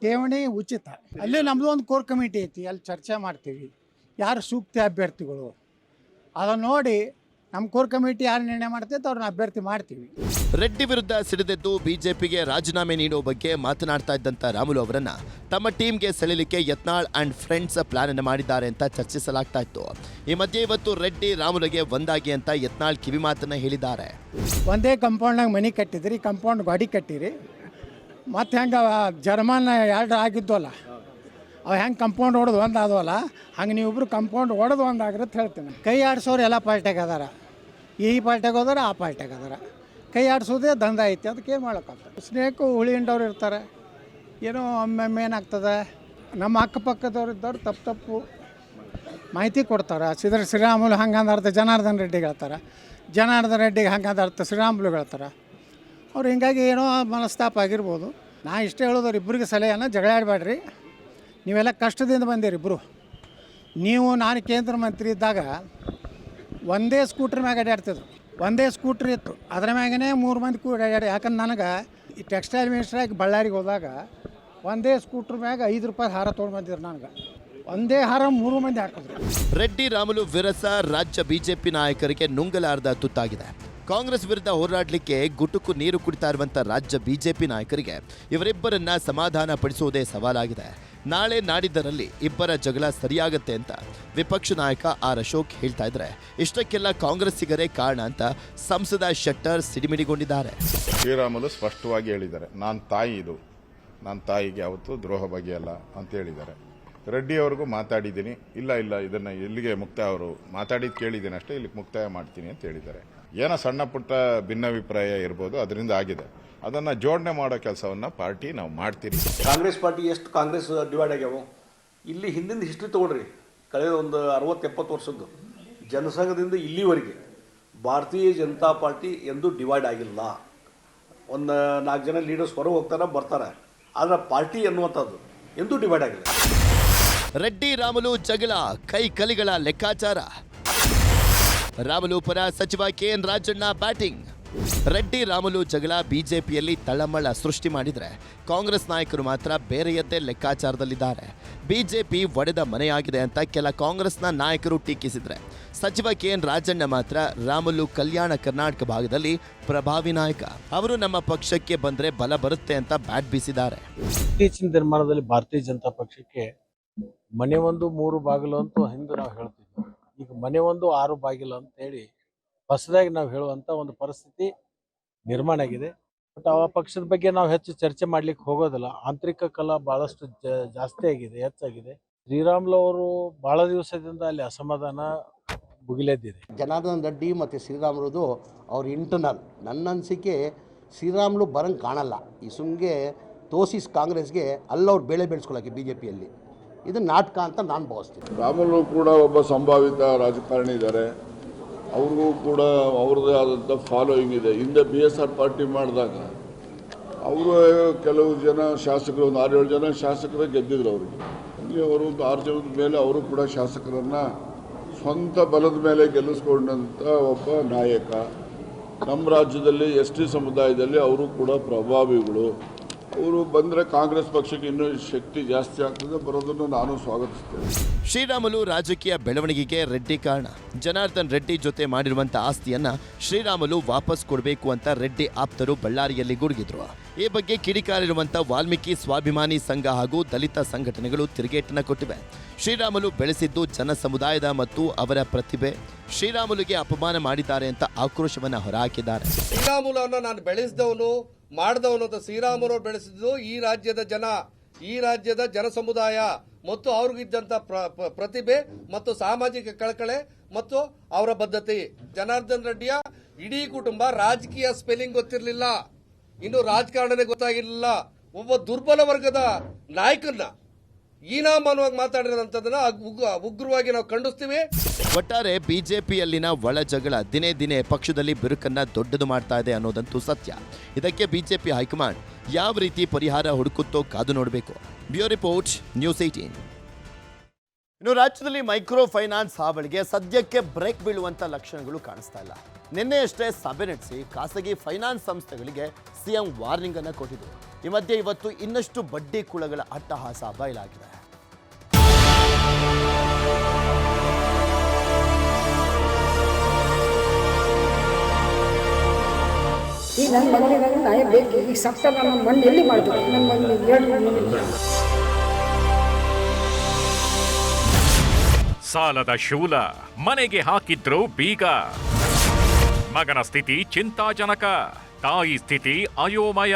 [SPEAKER 10] ಠೇವಣಿ ಉಚಿತ. ಅಲ್ಲಿ ನಮ್ಮದು ಒಂದು ಕೋರ್ ಕಮಿಟಿ ಐತಿ, ಅಲ್ಲಿ ಚರ್ಚೆ ಮಾಡ್ತೀವಿ. ಯಾರು ಸೂಕ್ತ ಅಭ್ಯರ್ಥಿಗಳು? ಅದನ್ನು ನೋಡಿ ನಮ್ಮ ಕೋರ್ ಕಮಿಟಿ ಯಾರು ನಿರ್ಣಯ ಮಾಡ್ತೈತೆ ಅವ್ರನ್ನ ಅಭ್ಯರ್ಥಿ ಮಾಡ್ತೀವಿ.
[SPEAKER 1] ರೆಡ್ಡಿ ವಿರುದ್ಧ ಸಿಡಿದೆದ್ದು ಬಿಜೆಪಿಗೆ ರಾಜೀನಾಮೆ ನೀಡೋ ಬಗ್ಗೆ ಮಾತನಾಡ್ತಾ ಇದ್ದಂತ ರಾಮುಲು ಅವರನ್ನ ತಮ್ಮ ಟೀಮ್ಗೆ ಸೆಳೆಯಲಿಕ್ಕೆ ಯತ್ನಾಳ್ ಅಂಡ್ ಫ್ರೆಂಡ್ಸ್ ಪ್ಲಾನ್ ಅನ್ನು ಮಾಡಿದ್ದಾರೆ ಅಂತ ಚರ್ಚಿಸಲಾಗ್ತಾ ಇತ್ತು. ಈ ಮಧ್ಯೆ ಇವತ್ತು ರೆಡ್ಡಿ ರಾಮುಲುಗೆ ಒಂದಾಗಿ ಅಂತ ಯತ್ನಾಳ್ ಕಿವಿ ಮಾತನ್ನ ಹೇಳಿದ್ದಾರೆ.
[SPEAKER 10] ಒಂದೇ ಕಂಪೌಂಡ್ನಾಗ ಮನೆ ಕಟ್ಟಿದ್ರಿ ಕಂಪೌಂಡ್ ಗಾಡಿ ಕಟ್ಟಿರಿ. ಮತ್ತು ಹೆಂಗೆ ಜರ್ಮನ್ ಎರಡು ಆಗಿದ್ವಲ್ಲ ಅವು ಹೆಂಗೆ ಕಂಪೌಂಡ್ ಹೊಡೆದು ಒಂದು ಆದವಲ್ಲ ಹಂಗೆ ನೀವಿಬ್ರು ಕಂಪೌಂಡ್ ಹೊಡೆದು ಒಂದು ಆಗಿರುತ್ತೆ ಹೇಳ್ತೀನಿ. ಕೈ ಆಡಿಸೋರು ಎಲ್ಲ ಪಾರ್ಟಿಯಾಗ ಅದಾರ. ಈ ಪಾರ್ಟ್ಯಾಗ ಹೋದ್ರೆ ಆ ಪಾರ್ಟ್ಯಾಗ ಹೋದ್ರೆ. ಕೈ ಆಡಿಸೋದೇ ದಂಧ ಐತಿ, ಅದಕ್ಕೆ ಏನು ಮಾಡೋಕ್ಕಾಗ್ತದೆ ಸ್ನೇಹಕ್ಕೂ ಹುಳಿ ಹಿಂಡವ್ರು ಇರ್ತಾರೆ. ಏನೋ ಒಮ್ಮೊಮ್ಮೆ ಏನಾಗ್ತದೆ? ನಮ್ಮ ಅಕ್ಕಪಕ್ಕದವ್ರು ಇದ್ದವ್ರು ತಪ್ಪು ತಪ್ಪು ಮಾಹಿತಿ ಕೊಡ್ತಾರೆ. ಸಿದ್ರ ಶ್ರೀರಾಮುಲು ಹಂಗೆ ಅಂದಾರ್ಥ ಜನಾರ್ದನ್ ರೆಡ್ಡಿಗೆ ಹೇಳ್ತಾರೆ. ಜನಾರ್ದನ್ ರೆಡ್ಡಿಗೆ ಹಂಗೆ ಅಂದಾರ್ಥ ಶ್ರೀರಾಮುಲು ಹೇಳ್ತಾರೆ. ಅವ್ರು ಹಿಂಗಾಗಿ ಏನೋ ಮನಸ್ತಾಪ ಆಗಿರ್ಬೋದು. ನಾ ಇಷ್ಟೇ ಹೇಳೋದವ್ರು ಇಬ್ಬರಿಗೆ ಸಲಹೆಯನ್ನು ಜಗಳ ಆಡಬೇಡ್ರಿ. ನೀವೆಲ್ಲ ಕಷ್ಟದಿಂದ ಬಂದಿರಿ ಇಬ್ಬರು ನೀವು ನಾನು ಕೇಂದ್ರ ಮಂತ್ರಿ ಇದ್ದಾಗ ಒಂದೇ ಸ್ಕೂಟ್ರ್ ಮ್ಯಾಗ ಅಡ್ಯಾಡ್ತಿದ್ರು. ಒಂದೇ ಸ್ಕೂಟ್ರ್ ಇತ್ತು. ಅದ್ರ ಮ್ಯಾಗನೇ ಮೂರು ಮಂದಿ ಕೂಡ ಅಡ್ಯಾಡ. ಯಾಕಂದ್ರೆ ನನಗೆ ಈ ಟೆಕ್ಸ್ಟೈಲ್ ಮಿನಿಸ್ಟ್ರಾಗಿ ಬಳ್ಳಾರಿಗೆ ಹೋದಾಗ ಒಂದೇ ಸ್ಕೂಟ್ರ್ ಮ್ಯಾಗ ಐದು ರೂಪಾಯಿ ಹಾರ ತೊಗೊಂಡು ಬಂದಿದ್ರು ನನಗೆ. ಒಂದೇ ಹಾರ ಮೂರು ಮಂದಿ ಹಾಕಿದ್ರು.
[SPEAKER 1] ರೆಡ್ಡಿ, ರಾಮುಲು, ವಿರಸ ರಾಜ್ಯ ಬಿಜೆಪಿ ನಾಯಕರಿಗೆ ನುಂಗಲಾರದ ತುತ್ತಾಗಿದೆ. ಕಾಂಗ್ರೆಸ್ ವಿರುದ್ಧ ಹೋರಾಡಲಿಕ್ಕೆ ಗುಟುಕು ನೀರು ಕುಡಿತಾ ಇರುವಂಥ ರಾಜ್ಯ ಬಿಜೆಪಿ ನಾಯಕರಿಗೆ ಇವರಿಬ್ಬರನ್ನ ಸಮಾಧಾನ ಪಡಿಸುವುದೇ ಸವಾಲಾಗಿದೆ. ನಾಳೆ ನಾಡಿದ್ದರಲ್ಲಿ ಇಬ್ಬರ ಜಗಳ ಸರಿಯಾಗತ್ತೆ ಅಂತ ವಿಪಕ್ಷ ನಾಯಕ ಆರ್ ಅಶೋಕ್ ಹೇಳ್ತಾ ಇದ್ರೆ ಇಷ್ಟಕ್ಕೆಲ್ಲ ಕಾಂಗ್ರೆಸ್ಸಿಗರೇ ಕಾರಣ ಅಂತ ಸಂಸದ ಶೆಟ್ಟರ್ ಸಿಡಿಮಿಡಿಗೊಂಡಿದ್ದಾರೆ.
[SPEAKER 11] ಶ್ರೀರಾಮುಲು ಸ್ಪಷ್ಟವಾಗಿ ಹೇಳಿದ್ದಾರೆ. ನನ್ನ ತಾಯಿ ಇದು. ನನ್ನ ತಾಯಿಗೆ ಯಾವತ್ತೂ ದ್ರೋಹ ಬಗೆಯಲ್ಲ ಅಂತ ಹೇಳಿದ್ದಾರೆ. ರೆಡ್ಡಿ ಅವ್ರಿಗೂ ಮಾತಾಡಿದ್ದೀನಿ. ಇಲ್ಲ ಇಲ್ಲ, ಇದನ್ನ ಇಲ್ಲಿಗೆ ಮುಕ್ತಾಯ ಅವರು ಮಾತಾಡಿದ್ ಕೇಳಿದ್ದೀನಿ ಅಷ್ಟೇ ಇಲ್ಲಿ ಮುಕ್ತಾಯ ಮಾಡ್ತೀನಿ ಅಂತ ಹೇಳಿದ್ದಾರೆ. ಏನೋ ಸಣ್ಣ ಪುಟ್ಟ ಭಿನ್ನಾಭಿಪ್ರಾಯ ಇರ್ಬೋದು, ಅದರಿಂದ ಆಗಿದೆ. ಅದನ್ನು ಜೋಡಣೆ ಮಾಡೋ ಕೆಲಸವನ್ನು ಪಾರ್ಟಿ ನಾವು ಮಾಡ್ತೀವಿ
[SPEAKER 12] ಕಾಂಗ್ರೆಸ್ ಪಾರ್ಟಿ ಎಷ್ಟು ಕಾಂಗ್ರೆಸ್ ಡಿವೈಡ್ ಆಗ್ಯಾವ? ಇಲ್ಲಿ ಹಿಂದಿನ ಹಿಸ್ಟ್ರಿ ತೊಗೊಳ್ರಿ ಕಳೆದ ಒಂದು ಅರವತ್ತು ಎಪ್ಪತ್ತು ವರ್ಷದ್ದು. ಜನಸಂಘದಿಂದ ಇಲ್ಲಿವರೆಗೆ ಭಾರತೀಯ ಜನತಾ ಪಾರ್ಟಿ ಎಂದೂ ಡಿವೈಡ್ ಆಗಿಲ್ಲ. ಒಂದು ನಾಲ್ಕು ಜನ ಲೀಡರ್ಸ್ ಹೊರಗೆ ಹೋಗ್ತಾರೆ ಬರ್ತಾರೆ. ಆದರೆ ಪಾರ್ಟಿ ಎನ್ನುವಂಥದ್ದು ಎಂದೂ ಡಿವೈಡ್ ಆಗಿಲ್ಲ.
[SPEAKER 1] ರೆಡ್ಡಿ ರಾಮುಲು ಜಗಳ ಕೈ ಕಲಿಗಳ ಲೆಕ್ಕಾಚಾರ. ರಾಮುಲು ಪರ ಸಚಿವ K N Rajanna batting. Reddy, Ramulu ಜಗಳ ಬಿಜೆಪಿಯಲ್ಲಿ ತಳಮಳ ಸೃಷ್ಟಿ ಮಾಡಿದರೆ ಕಾಂಗ್ರೆಸ್ ನಾಯಕರು ಮಾತ್ರ ಬೇರೆಯದ್ದೇ ಲೆಕ್ಕಾಚಾರದಲ್ಲಿದ್ದಾರೆ. ಬಿಜೆಪಿ ಒಡೆದ ಮನೆಯಾಗಿದೆ ಅಂತ ಕೆಲ ಕಾಂಗ್ರೆಸ್ನ ನಾಯಕರು ಟೀಕಿಸಿದ್ರೆ. ಸಚಿವ ಕೆಎನ್ ರಾಜಣ್ಣ ಮಾತ್ರ ರಾಮುಲು ಕಲ್ಯಾಣ ಕರ್ನಾಟಕ ಭಾಗದಲ್ಲಿ ಪ್ರಭಾವಿ ನಾಯಕ. ಅವರು ನಮ್ಮ ಪಕ್ಷಕ್ಕೆ ಬಂದರೆ ಬಲ ಬರುತ್ತೆ ಅಂತ ಬ್ಯಾಟ್ ಬೀಸಿದ್ದಾರೆ.
[SPEAKER 13] ಇತ್ತೀಚಿನ ದಿನಮಾನದಲ್ಲಿ ಭಾರತೀಯ ಜನತಾ ಪಕ್ಷಕ್ಕೆ ಮನೆ ಒಂದು ಮೂರು ಬಾಗಿಲು ಅಂತೂ ಹಿಂದೆ ನಾವು ಹೇಳ್ತಿದ್ವಿ. ಈಗ ಮನೆ ಒಂದು ಆರು ಬಾಗಿಲು ಅಂತ ಹೇಳಿ ಹೊಸದಾಗಿ ನಾವು ಹೇಳುವಂತ ಒಂದು ಪರಿಸ್ಥಿತಿ ನಿರ್ಮಾಣ ಆಗಿದೆ. ಬಟ್ ಆ ಪಕ್ಷದ ಬಗ್ಗೆ ನಾವು ಹೆಚ್ಚು ಚರ್ಚೆ ಮಾಡ್ಲಿಕ್ಕೆ ಹೋಗೋದಿಲ್ಲ. ಆಂತರಿಕ ಕಲಾ ಭಾಳಷ್ಟು ಜ- ಜಾಸ್ತಿ ಆಗಿದೆ ಹೆಚ್ಚಾಗಿದೆ. ಶ್ರೀರಾಮ್ಲು ಅವರು ಭಾಳ ದಿವಸದಿಂದ ಅಲ್ಲಿ ಅಸಮಾಧಾನ ಭುಗಿಲೆದ್ದಿದೆ.
[SPEAKER 5] ಜನಾರ್ದನ್ ರೆಡ್ಡಿ ಮತ್ತು ಶ್ರೀರಾಮುಲುದು ಅವ್ರ ಇಂಟರ್ನಲ್ ನನ್ನ ಅನಿಸಿಕೆ ಶ್ರೀರಾಮ್ಲು ಬರಂಗೆ ಕಾಣಲ್ಲ. ಈ ಸುಮ್ಗೆ ತೋಸಿಸ್ ಕಾಂಗ್ರೆಸ್ಗೆ ಅಲ್ಲವ್ರು ಬೆಳೆ ಬೆಳೆಸ್ಕೊಳ್ಳೋಕೆ ಬಿ ಜೆ ಪಿಯಲ್ಲಿ ಇದು ನಾಟಕ ಅಂತ ನಾನು ಭಾವಿಸ್ತೀನಿ.
[SPEAKER 4] ರಾಮುಲು ಕೂಡ ಒಬ್ಬ ಸಂಭಾವಿತ ರಾಜಕಾರಣಿ ಇದ್ದಾರೆ ಅವ್ರಿಗೂ ಕೂಡ ಅವ್ರದ್ದೇ ಆದಂಥ ಫಾಲೋಯಿಂಗ್ ಇದೆ. ಹಿಂದೆ ಬಿ ಎಸ್ ಆರ್ ಪಾರ್ಟಿ ಮಾಡಿದಾಗ ಅವರು ಕೆಲವು ಜನ ಶಾಸಕರು, ಒಂದು ಆರೇಳು ಜನ ಶಾಸಕರೇ ಗೆದ್ದಿದ್ರು ಅವ್ರಿಗೆ. ಇಲ್ಲಿ ಅವರು ಒಂದು ಆರು ಜನದ ಮೇಲೆ ಅವರು ಕೂಡ ಶಾಸಕರನ್ನು ಸ್ವಂತ ಬಲದ ಮೇಲೆ ಗೆಲ್ಲಿಸ್ಕೊಂಡಂಥ ಒಬ್ಬ ನಾಯಕ. ನಮ್ಮ ರಾಜ್ಯದಲ್ಲಿ ಎಸ್ ಟಿ ಸಮುದಾಯದಲ್ಲಿ ಅವರು ಕೂಡ ಪ್ರಭಾವಿಗಳು. ಅವರು ಬಂದ್ರೆ ಕಾಂಗ್ರೆಸ್ ಪಕ್ಷಕ್ಕೆ ಇನ್ನೂ ಶಕ್ತಿ ಜಾಸ್ತಿ ಆಗ್ತದೆ ಬರೋದನ್ನು ನಾನು ಸ್ವಾಗತಿಸ್ತೇನೆ.
[SPEAKER 1] ಶ್ರೀರಾಮುಲು ರಾಜಕೀಯ ಬೆಳವಣಿಗೆಗೆ ರೆಡ್ಡಿ ಕಾರಣ. ಜನಾರ್ದನ್ ರೆಡ್ಡಿ ಜೊತೆ ಮಾಡಿರುವಂತ ಆಸ್ತಿಯನ್ನ ಶ್ರೀರಾಮುಲು ವಾಪಸ್ ಕೊಡಬೇಕು ಅಂತ ರೆಡ್ಡಿ ಆಪ್ತರು ಬಳ್ಳಾರಿಯಲ್ಲಿ ಗುಡುಗಿದ್ರು. ಈ ಬಗ್ಗೆ ಕಿಡಿಕಾರಿರುವಂತ ವಾಲ್ಮೀಕಿ ಸ್ವಾಭಿಮಾನಿ ಸಂಘ ಹಾಗೂ ದಲಿತ ಸಂಘಟನೆಗಳು ತಿರುಗೇಟನ್ನ ಕೊಟ್ಟಿವೆ. ಶ್ರೀರಾಮುಲು ಬೆಳೆಸಿದ್ದು ಜನ ಸಮುದಾಯದ ಮತ್ತು ಅವರ ಪ್ರತಿಭೆ. ಶ್ರೀರಾಮುಲುಗೆ ಅಪಮಾನ ಮಾಡಿದ್ದಾರೆ ಅಂತ ಆಕ್ರೋಶವನ್ನ ಹೊರಹಾಕಿದ್ದಾರೆ.
[SPEAKER 12] ಶ್ರೀರಾಮುಲನ್ನು ನಾನು ಬೆಳೆಸಿದವನು ಮಾಡಿದವನು ಅಂತ ಶ್ರೀರಾಮರು ಬೆಳೆಸಿದ್ದು ಈ ರಾಜ್ಯದ ಜನ, ಈ ರಾಜ್ಯದ ಜನ ಸಮುದಾಯ ಮತ್ತು ಅವ್ರಿಗಿದ್ದಂಥ ಪ್ರ- ಪ್ರ- ಪ್ರತಿಭೆ ಮತ್ತು ಸಾಮಾಜಿಕ ಕಳಕಳೆ ಮತ್ತು ಅವರ ಬದ್ಧತೆ. ಜನಾರ್ದನ್ ರೆಡ್ಡಿಯ ಇಡೀ ಕುಟುಂಬ ರಾಜಕೀಯ ಸ್ಪೆಲ್ಲಿಂಗ್ ಗೊತ್ತಿರಲಿಲ್ಲ. ಇನ್ನು ರಾಜಕಾರಣನೇ ಗೊತ್ತಾಗಿರಲಿಲ್ಲ. ಒಬ್ಬ ದುರ್ಬಲ ವರ್ಗದ ನಾಯಕನ್ನ ಈನಾಮಾನವಾಗಿ ಮಾತಾಡಿರೋಂಥದ್ದನ್ನ ಉಗ್ರ- ಉಗ್ರವಾಗಿ ನಾವು ಖಂಡಿಸ್ತೀವಿ.
[SPEAKER 1] ಒಟ್ಟಾರೆ ಬಿಜೆಪಿಯಲ್ಲಿನ ಒಳ ಜಗಳ ದಿನೇ ದಿನೇ ಪಕ್ಷದಲ್ಲಿ ಬಿರುಕನ್ನ ದೊಡ್ಡದು ಮಾಡ್ತಾ ಇದೆ ಅನ್ನೋದಂತೂ ಸತ್ಯ. ಇದಕ್ಕೆ ಬಿಜೆಪಿ ಹೈಕಮಾಂಡ್ ಯಾವ ರೀತಿ ಪರಿಹಾರ ಹುಡುಕುತ್ತೋ ಕಾದು ನೋಡಬೇಕು. ಬ್ಯೂ ರಿಪೋರ್ಟ್, ನ್ಯೂಸ್ ಏಟೀನ್ ಇನ್ನು ರಾಜ್ಯದಲ್ಲಿ ಮೈಕ್ರೋ ಫೈನಾನ್ಸ್ ಹಾವಳಿಗೆ ಸದ್ಯಕ್ಕೆ ಬ್ರೇಕ್ ಬೀಳುವಂಥ ಲಕ್ಷಣಗಳು ಕಾಣಿಸ್ತಾ ಇಲ್ಲ. ನಿನ್ನೆಯಷ್ಟೇ ಸಭೆ ನಡೆಸಿ ಖಾಸಗಿ ಫೈನಾನ್ಸ್ ಸಂಸ್ಥೆಗಳಿಗೆ ಸಿಎಂ ವಾರ್ನಿಂಗ್ ಅನ್ನ ಕೊಟ್ಟಿದ್ರು. ಈ ಮಧ್ಯೆ ಇವತ್ತು ಇನ್ನಷ್ಟು ಬಡ್ಡಿ ಕುಳಗಳ ಅಟ್ಟಹಾಸ ಬಯಲಾಗಿದೆ.
[SPEAKER 14] ಈಗ ನನ್ನ ಮಗನಿಗಾಗಿ ನಾಯ ಬೇಕು. ಈಗ ಸತ್ತ ನನ್ನ ಮಣ್ಣು ಎಲ್ಲಿ ಮಾಡಬೇಕು? ನನ್ನ ಮಗನಿಗೆ ಹೇಳಿ
[SPEAKER 3] ಸಾಲದ ಶೂಲ ಮನೆಗೆ ಹಾಕಿದ್ರು ಬೀಗ. ಮಗನ ಸ್ಥಿತಿ ಚಿಂತಾಜನಕ ತಾಯಿ ಸ್ಥಿತಿ ಅಯೋಮಯ.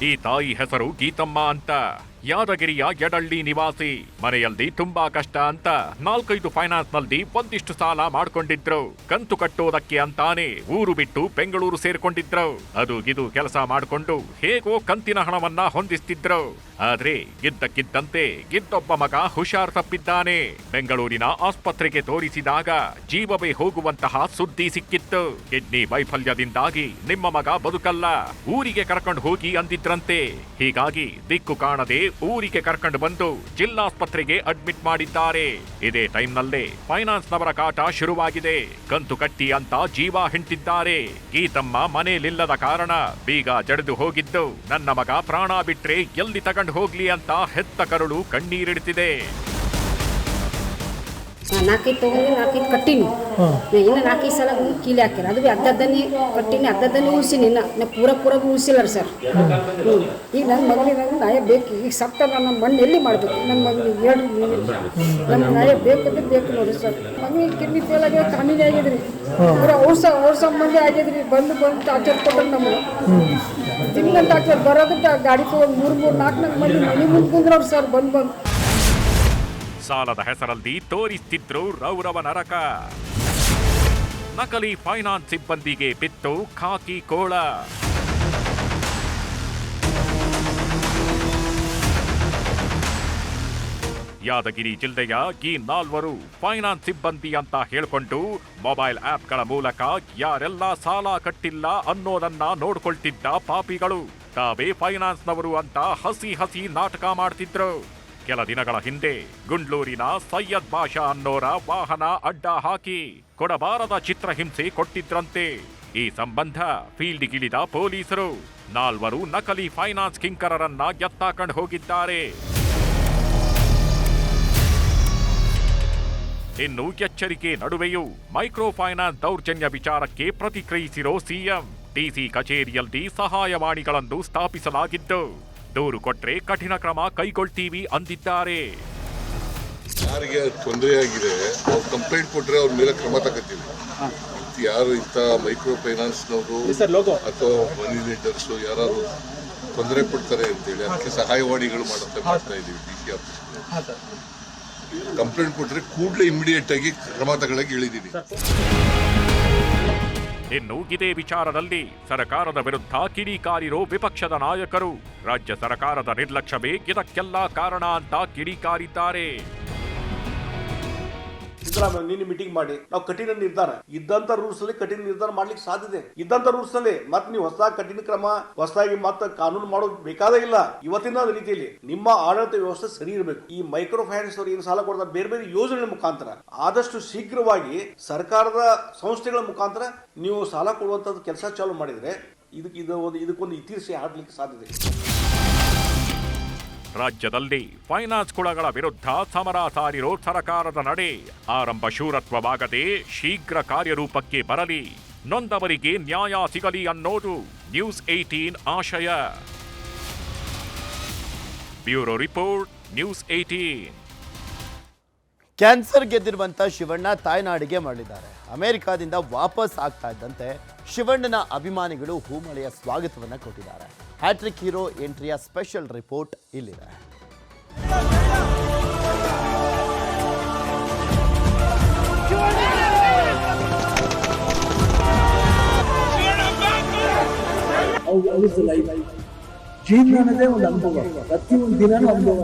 [SPEAKER 3] ที่ตายฮัสรุกิตามานตา ಯಾದಗಿರಿಯ ಎಡಳ್ಳಿ ನಿವಾಸಿ. ಮನೆಯಲ್ಲಿ ತುಂಬಾ ಕಷ್ಟ ಅಂತ ನಾಲ್ಕೈದು ಫೈನಾನ್ಸ್ನಲ್ಲಿ ಒಂದಿಷ್ಟು ಸಾಲ ಮಾಡ್ಕೊಂಡಿದ್ರು. ಕಂತು ಕಟ್ಟೋದಕ್ಕೆ ಅಂತಾನೆ ಊರು ಬಿಟ್ಟು ಬೆಂಗಳೂರು ಸೇರ್ಕೊಂಡಿದ್ರು. ಅದು ಇದು ಕೆಲಸ ಮಾಡಿಕೊಂಡು ಹೇಗೋ ಕಂತಿನ ಹಣವನ್ನ ಹೊಂದಿಸ್ತಿದ್ರು. ಆದ್ರೆ ಗಿದ್ದಕ್ಕಿದ್ದಂತೆ ಗಿದ್ದೊಬ್ಬ ಮಗ ಹುಷಾರ್ ತಪ್ಪಿದ್ದಾನೆ. ಬೆಂಗಳೂರಿನ ಆಸ್ಪತ್ರೆಗೆ ತೋರಿಸಿದಾಗ ಜೀವವೇ ಹೋಗುವಂತಹ ಸುದ್ದಿ ಸಿಕ್ಕಿತ್ತು. ಕಿಡ್ನಿ ವೈಫಲ್ಯದಿಂದಾಗಿ ನಿಮ್ಮ ಮಗ ಬದುಕಲ್ಲ. ಊರಿಗೆ ಕರ್ಕೊಂಡು ಹೋಗಿ ಅಂದಿದ್ರಂತೆ. ಹೀಗಾಗಿ ದಿಕ್ಕು ಕಾಣದೆ ಊರಿಗೆ ಕರ್ಕೊಂಡು ಬಂದು ಜಿಲ್ಲಾಸ್ಪತ್ರೆಗೆ ಅಡ್ಮಿಟ್ ಮಾಡಿದ್ದಾರೆ. ಇದೇ ಟೈಮ್ನಲ್ಲೇ ಫೈನಾನ್ಸ್ ನವರ ಕಾಟ ಶುರುವಾಗಿದೆ. ಕಂತು ಕಟ್ಟಿ ಅಂತ ಜೀವ ಹಿಂಟಿದ್ದಾರೆ ಗೀತಮ್ಮ ಮನೆಯಲ್ಲಿಲ್ಲದ ಕಾರಣ ಬೀಗ ಜಡಿದು ಹೋಗಿದ್ದು. ನನ್ನ ಮಗ ಪ್ರಾಣ ಬಿಟ್ರೆ ಎಲ್ಲಿ ತಗೊಂಡು ಹೋಗ್ಲಿ ಅಂತ ಹೆತ್ತ ಕರುಳು ಕಣ್ಣೀರಿಡ್ತಿದೆ.
[SPEAKER 14] ನಾನು ನಾಲ್ಕೈದು ತೊಗೊಂಡು ನಾಲ್ಕೈದು ಕಟ್ಟಿನಿ. ಇನ್ನು ನಾಲ್ಕೈದು ಸಲ ಕೀಲಿ ಹಾಕಿರ ಅದು ಭೀ ಅರ್ಧದ್ದನ್ನೇ ಕಟ್ಟೀನಿ ಅರ್ಧದ್ದನ್ನೇ ಉಳಿಸಿನಿ ಇನ್ನು. ನಾ ಪೂರ ಪೂರ ಉಳಿಸಿಲ್ಲ ಸರ್. ಹ್ಞೂ ಈಗ ನನ್ನ ಮಗನಿಗಾಗಿ ನಾಯ ಬೇಕು. ಈಗ ಸತ್ತ ನನ್ನ ಮಣ್ಣು ಎಲ್ಲಿ ಮಾಡಬೇಕು? ನನ್ನ ಮಗನಿಗೆ ಹೇಳಿ ನನ್ನ ನಾಯ ಬೇಕಂದ್ರೆ ಬೇಕು ನೋಡಿ ಸರ್. ಮಗನಿಗೆ ಕಿಡ್ನಿ ಫೇಲ್ ಆಗಿದೆ ಕಾಮಿನಿ ಆಗಿದ್ರಿ ಪೂರ ಔಷ ಅವ್ರ ಮಂದಿ ಆಗಿದ್ರಿ ಬಂದು ಬಂದು ಟಾರ್ಚರ್ ತೊಗೊಂಡು ನಮಗೆ. ತಿನ್ನ ಡಾಕ್ಟರ್ ಬರೋದಕ್ಕೆ ಗಾಡಿ ತೊಗೊಂಡು ಮೂರು ಮೂರು ನಾಲ್ಕು ನಾಲ್ಕು ಮಂದಿ ಮನೆ ಮುಂದೆ ಕುಂದ್ರವ್ರು ಸರ್ ಬಂದು ಬಂದು.
[SPEAKER 3] ಸಾಲದ ಹೆಸರಲ್ಲಿ ತೋರಿಸ್ತಿದ್ರು ರೌರವ ನರಕ. ನಕಲಿ ಫೈನಾನ್ಸ್ ಸಿಬ್ಬಂದಿಗೆ ಬಿತ್ತು ಖಾಕಿ ಕೋಳ. ಯಾದಗಿರಿ ಜಿಲ್ಲೆಯ ಈ ನಾಲ್ವರು ಫೈನಾನ್ಸ್ ಸಿಬ್ಬಂದಿ ಅಂತ ಹೇಳಿಕೊಂಡು ಮೊಬೈಲ್ ಆಪ್ಗಳ ಮೂಲಕ ಯಾರೆಲ್ಲ ಸಾಲ ಕಟ್ಟಿಲ್ಲ ಅನ್ನೋದನ್ನ ನೋಡ್ಕೊಳ್ತಿದ್ದ ಪಾಪಿಗಳು. ತಾವೇ ಫೈನಾನ್ಸ್ನವರು ಅಂತ ಹಸಿ ಹಸಿ ನಾಟಕ ಮಾಡ್ತಿದ್ರು. ಕೆಲ ದಿನಗಳ ಹಿಂದೆ ಗುಂಡ್ಲೂರಿನ ಸೈಯದ್ ಬಾಷಾ ಅನ್ನೋರ ವಾಹನ ಅಡ್ಡ ಹಾಕಿ ಕೊಡಬಾರದ ಚಿತ್ರಹಿಂಸೆ ಕೊಟ್ಟಿದ್ರಂತೆ. ಈ ಸಂಬಂಧ ಫೀಲ್ಡ್ಗಿಳಿದ ಪೊಲೀಸರು ನಾಲ್ವರು ನಕಲಿ ಫೈನಾನ್ಸ್ ಕಿಂಕರರನ್ನ ಎತ್ತಾಕಂಡು ಹೋಗಿದ್ದಾರೆ. ಇನ್ನು ಎಚ್ಚರಿಕೆ ನಡುವೆಯೂ ಮೈಕ್ರೋ ಫೈನಾನ್ಸ್ ದೌರ್ಜನ್ಯ ವಿಚಾರಕ್ಕೆ ಪ್ರತಿಕ್ರಿಯಿಸಿರೋ ಸಿಎಂ ಡಿಸಿ ಕಚೇರಿಯಲ್ಲಿ ಸಹಾಯವಾಣಿಗಳನ್ನು ಸ್ಥಾಪಿಸಲಾಗಿದ್ದು. ದೂರು ಕೊಟ್ರೆ ಕಠಿಣ ಕ್ರಮ ಕೈಗೊಳ್ತೀವಿ ಅಂದಿದ್ದಾರೆ.
[SPEAKER 4] ಯಾರಿಗೆ ತೊಂದರೆ ಆಗಿದೆ ಅವ್ರು ಕಂಪ್ಲೇಂಟ್ ಕೊಟ್ರೆ ಅವ್ರ ಮೇಲೆ ಕ್ರಮ ತಗೋತೀವಿ. ಯಾರು ಇಂಥ ಮೈಕ್ರೋ ಫೈನಾನ್ಸ್ನವರು ಅಥವಾ ಮನಿ ಲೀಡರ್ಸ್ ಯಾರು ತೊಂದರೆ ಕೊಡ್ತಾರೆ ಅಂತೇಳಿ ಅದಕ್ಕೆ ಸಹಾಯವಾಣಿಗಳು ಮಾಡುತ್ತೆ ಮಾಡ್ತಾ ಇದೀವಿ ಡಿ ಸಿ ಆಫೀಸ್ ಕಂಪ್ಲೇಂಟ್ ಕೊಟ್ರೆ ಕೂಡಲೇ ಇಮಿಡಿಯೇಟ್ ಆಗಿ ಕ್ರಮ ತಗೊಳಕ್ಕೆ ಹೇಳಿದೀನಿ
[SPEAKER 3] ಇನ್ನು ಇದೇ ವಿಚಾರದಲ್ಲಿ ಸರ್ಕಾರದ ವಿರುದ್ಧ ಕಿಡಿಕಾರಿರೋ ವಿಪಕ್ಷದ ನಾಯಕರು. ರಾಜ್ಯ ಸರ್ಕಾರದ ನಿರ್ಲಕ್ಷ್ಯವೇ ಇದಕ್ಕೆಲ್ಲ ಕಾರಣ ಅಂತ ಕಿಡಿಕಾರಿದ್ದಾರೆ.
[SPEAKER 15] ಸಿದ್ದರಾಮಯ್ಯ ನಿನ್ನೆ ಮೀಟಿಂಗ್ ಮಾಡಿ. ನಾವು ಕಠಿಣ ನಿರ್ಧಾರ. ಇದ್ದಂತ ರೂಲ್ಸ್ ಅಲ್ಲಿ ಕಠಿಣ ನಿರ್ಧಾರ ಮಾಡ್ಲಿಕ್ಕೆ ಸಾಧ್ಯತೆ ಇದ್ದಂತ ರೂಲ್ಸ್ ಅಲ್ಲಿ ಮತ್ತೆ ನೀವು ಹೊಸ ಕಠಿಣ ಕ್ರಮ, ಹೊಸದಾಗಿ ಮತ್ತೆ ಕಾನೂನು ಮಾಡೋದು ಬೇಕಾದೇ ಇಲ್ಲ. ಇವತ್ತಿನ ರೀತಿಯಲ್ಲಿ ನಿಮ್ಮ ಆಡಳಿತ ವ್ಯವಸ್ಥೆ ಸರಿ ಇರಬೇಕು. ಈ ಮೈಕ್ರೋ ಫೈನಾನ್ಸ್ ಅವರು ಏನು ಸಾಲ ಕೊಡ್ತಾರೆ, ಬೇರೆ ಬೇರೆ ಯೋಜನೆ ಮುಖಾಂತರ. ಆದಷ್ಟು ಶೀಘ್ರವಾಗಿ ಸರ್ಕಾರದ ಸಂಸ್ಥೆಗಳ ಮುಖಾಂತರ ನೀವು ಸಾಲ ಕೊಡುವಂತ ಕೆಲಸ ಚಾಲು ಮಾಡಿದ್ರೆ ಇದಕ್ಕೆ ಇದು ಒಂದು ಇದಕ್ಕೊಂದು ಇತಿಹಾಸ ಆಡ್ಲಿಕ್ಕೆ ಸಾಧ್ಯತೆ.
[SPEAKER 3] ರಾಜ್ಯದಲ್ಲಿ ಫೈನಾನ್ಸ್ ಕುಳಗಳ ವಿರುದ್ಧ ಸಮರ ಸಾರಿರೋ ಸರಕಾರದ ನಡೆ ಆರಂಭ ಶೂರತ್ವವಾಗದೆ ಶೀಘ್ರ ಕಾರ್ಯರೂಪಕ್ಕೆ ಬರಲಿ. ನೊಂದವರಿಗೆ ನ್ಯಾಯ ಸಿಗಲಿ ಅನ್ನೋದು ನ್ಯೂಸ್ ಏಟೀನ್ ಆಶಯ. Bureau report, news eighteen
[SPEAKER 1] cancer ಗೆದ್ದಿರುವಂತ Shivanna ತಾಯ್ನಾಡಿಗೆ ಮರಳಿದ್ದಾರೆ. ಅಮೆರಿಕಾದಿಂದ ವಾಪಸ್ ಆಗ್ತಾ ಇದ್ದಂತೆ ಶಿವಣ್ಣನ ಅಭಿಮಾನಿಗಳು ಹೂಮಳೆಯ ಸ್ವಾಗತವನ್ನ ಕೊಟ್ಟಿದ್ದಾರೆ. ಹ್ಯಾಟ್ರಿಕ್ ಹೀರೋ ಎಂಟ್ರಿಯ ಸ್ಪೆಷಲ್ ರಿಪೋರ್ಟ್ ಇಲ್ಲಿದೆ.
[SPEAKER 16] ಜೀವನದೇ ಒಂದು ಅನುಭವ. ಪ್ರತಿಯೊಂದು ದಿನ ಅನುಭವ.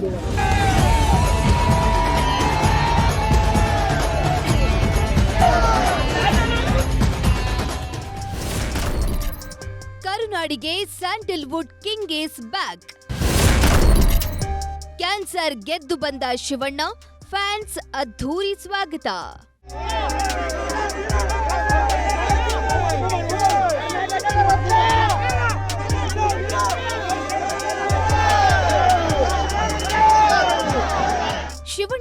[SPEAKER 17] ಕರುನಾಡಿಗೆ Sandalwood king is back. Cancer ಗೆದ್ದು ಬಂದ ಶಿವಣ್ಣ ಫ್ಯಾನ್ಸ್ ಅದ್ಧೂರಿ ಸ್ವಾಗತ.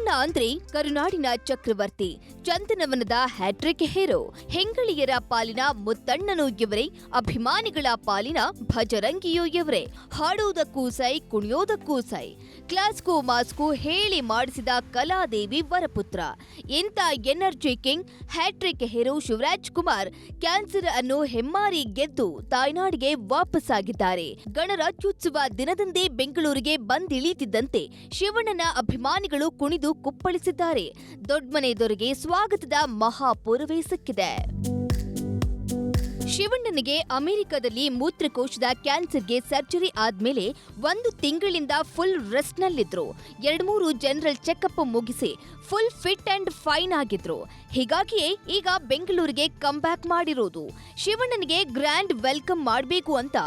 [SPEAKER 17] ಶಿವಣ್ಣ ಅಂದ್ರೆ ಕರುನಾಡಿನ ಚಕ್ರವರ್ತಿ, ಚಂದನವನದ ಹ್ಯಾಟ್ರಿಕ್ ಹೀರೋ ಹೆಂಗಳಿಯರ ಪಾಲಿನ ಮುತ್ತಣ್ಣನು ಇವರೇ, ಅಭಿಮಾನಿಗಳ ಪಾಲಿನ ಭಜರಂಗಿಯೂ ಇವರೇ. ಹಾಡೋದಕ್ಕೂ ಸೈ, ಕುಣಿಯೋದಕ್ಕೂ ಸೈ. ಕ್ಲಾಸ್ಗೂ ಮಾಸ್ಗೂ ಹೇಳಿ ಮಾಡಿಸಿದ ಕಲಾದೇವಿ ವರಪುತ್ರ. ಇಂಥ energy king, hattrick hero Shivaraj Kumar, cancer ಅನ್ನು ಹೆಮ್ಮಾರಿ ಗೆದ್ದು ತಾಯ್ನಾಡಿಗೆ ವಾಪಸ್ಸಾಗಿದ್ದಾರೆ. ಗಣರಾಜ್ಯೋತ್ಸವ ದಿನದಂದೇ ಬೆಂಗಳೂರಿಗೆ ಬಂದಿಳಿತಿದ್ದಂತೆ ಶಿವಣ್ಣನ ಅಭಿಮಾನಿಗಳು ಕುಣಿದು ಕುಪ್ಪಳಿಸಿದ್ದಾರೆ. ದೊಡ್ಮನೆ ದೊರೆಗೆ ಸ್ವಾಗತದ ಮಹಾಪೂರವೇ ಸಿಕ್ಕಿದೆ ಶಿವಣ್ಣನಿಗೆ ಅಮೆರಿಕದಲ್ಲಿ ಮೂತ್ರಕೋಶದ ಕ್ಯಾನ್ಸರ್ಗೆ ಸರ್ಜರಿ ಆದ್ಮೇಲೆ ಒಂದು ತಿಂಗಳಿಂದ ಫುಲ್ ರೆಸ್ಟ್ನಲ್ಲಿದ್ರು. ಎರಡ್ಮೂರು ಜನರಲ್ ಚೆಕಪ್ ಮುಗಿಸಿ ಫುಲ್ ಫಿಟ್ ಅಂಡ್ ಫೈನ್ ಆಗಿದ್ರು. ಹೀಗಾಗಿಯೇ ಈಗ ಬೆಂಗಳೂರಿಗೆ ಕಮ್ ಬ್ಯಾಕ್ ಮಾಡಿರೋದು. ಶಿವಣ್ಣನಿಗೆ ಗ್ರ್ಯಾಂಡ್ ವೆಲ್ಕಮ್ ಮಾಡಬೇಕು ಅಂತ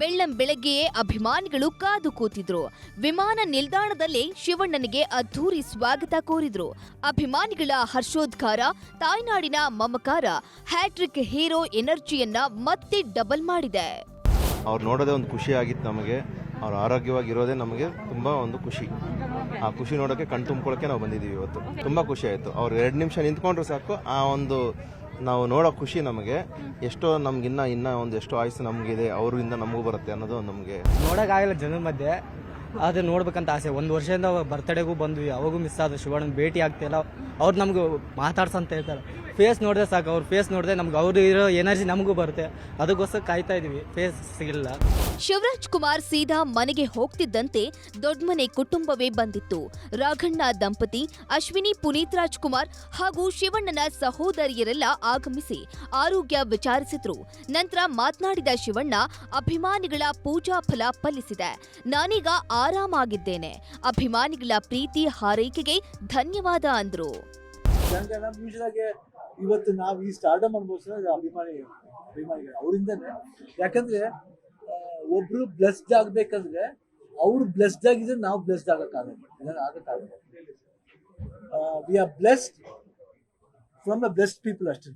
[SPEAKER 17] ಬೆಳ್ಳಂ ಬೆಳಗ್ಗೆಯೇ ಅಭಿಮಾನಿಗಳು ಕಾದು ಕೂತಿದ್ರು. ವಿಮಾನ ನಿಲ್ದಾಣದಲ್ಲೇ ಶಿವಣ್ಣನಿಗೆ ಅದ್ಧೂರಿ ಸ್ವಾಗತ ಕೋರಿದ್ರು. ಅಭಿಮಾನಿಗಳ ಹರ್ಷೋದ್ಗಾರ ತಾಯ್ನಾಡಿನ ಮಮಕಾರ, ಹ್ಯಾಟ್ರಿಕ್ ಹೀರೋ ಎನರ್ಜಿಯನ್ನ ಮತ್ತೆ ಡಬಲ್ ಮಾಡಿದೆ.
[SPEAKER 18] ಅವ್ರು ನೋಡೋದೇ ಒಂದು ಖುಷಿ ಆಗಿತ್ತು ನಮಗೆ. ಅವ್ರು ಆರೋಗ್ಯವಾಗಿರೋದೇ ನಮಗೆ ತುಂಬ ಒಂದು ಖುಷಿ. ಆ ಖುಷಿ ನೋಡೋಕೆ ಕಣ್ ತುಂಬ್ಕೊಳ್ಳೋಕೆ ನಾವು ಬಂದಿದ್ದೀವಿ ಇವತ್ತು. ತುಂಬ ಖುಷಿ ಆಯಿತು. ಅವ್ರು ಎರಡು ನಿಮಿಷ ನಿಂತ್ಕೊಂಡ್ರು ಸಾಕು. ಆ ಒಂದು ನಾವು ನೋಡೋ ಖುಷಿ ನಮಗೆ. ಎಷ್ಟೋ ನಮ್ಗಿನ್ನ ಇನ್ನ ಒಂದು ಎಷ್ಟೋ ಆಯಸ್ಸು ನಮಗಿದೆ, ಅವರಿಂದ ನಮಗೂ ಬರುತ್ತೆ ಅನ್ನೋದು ನಮಗೆ.
[SPEAKER 19] ನೋಡೋಕ್ಕಾಗಲ್ಲ ಜನರ ಮಧ್ಯೆ. ಅದು ನೋಡ್ಬೇಕಂತ ಆಸೆ. ಒಂದು ವರ್ಷದಿಂದ ಬರ್ತಡೆಗೂ ಬಂದ್ವಿ. ಅವಾಗೂ ಮಿಸ್ ಆದ ಶಿವಣ್ಣನ ಭೇಟಿ ಆಗ್ತಿಲ್ಲ ಅವ್ರು ನಮ್ಗೆ ಮಾತಾಡ್ಸಂತ ಹೇಳ್ತಾರೆ. ಫೇಸ್ ನೋಡಿದ್ರೆ ಸಾಕು ಅವ್ರ ಫೇಸ್ ನೋಡಿದ್ರೆ ನಮ್ಗೆ ಅವ್ರು ಇರೋ ಎನರ್ಜಿ ನಮಗೂ ಬರುತ್ತೆ. ಅದಕ್ಕೋಸ್ಕರ ಕಾಯ್ತಾ ಇದೀವಿ ಫೇಸ್ ಸಿಗಲಿಲ್ಲ.
[SPEAKER 17] ಶಿವರಾಜ್ ಕುಮಾರ್ ಸೀದಾ ಮನೆಗೆ ಹೋಗ್ತಿದ್ದಂತೆ ದೊಡ್ಮನೆ ಕುಟುಂಬವೇ ಬಂದಿತ್ತು. ರಾಘಣ್ಣ ದಂಪತಿ ಅಶ್ವಿನಿ ಪುನೀತ್ ರಾಜ್ಕುಮಾರ್ ಹಾಗೂ ಶಿವಣ್ಣನ ಸಹೋದರಿಯರೆಲ್ಲ ಆಗಮಿಸಿ ಆರೋಗ್ಯ ವಿಚಾರಿಸಿದ್ರು. ನಂತರ ಮಾತನಾಡಿದ ಶಿವಣ್ಣ ಅಭಿಮಾನಿಗಳ ಪೂಜಾ ಫಲ ಫಲಿಸಿದೆ. ನಾನೀಗ ಆರಾಮಾಗಿದ್ದೇನೆ. ಅಭಿಮಾನಿಗಳ ಪ್ರೀತಿ ಹಾರೈಕೆಗೆ ಧನ್ಯವಾದ ಅಂದ್ರು.
[SPEAKER 16] ಇವತ್ತು ನಾವು ಈ ಸ್ಟಾರ್ಡಮ್ ಅನುಭವಿಸೋದು ಅಭಿಮಾನಿ, ಅಭಿಮಾನಿಗಳು. ಅವರಿಂದನೇ. ಯಾಕಂದ್ರೆ ಒಬ್ರು ಬ್ಲೆಸ್ಡ್ ಆಗ್ಬೇಕಂದ್ರೆ ಅವ್ರು ಬ್ಲೆಸ್ಡ್ ಆಗಿದ್ರೆ ನಾವು ಬ್ಲೆಸ್ಡ್ ಆಗಕ್ಕಾಗಲ್ಲ. ಆಗಕ್ಕಾಗಲ್ಲ. We are blessed from a blessed people ಅಷ್ಟೇ.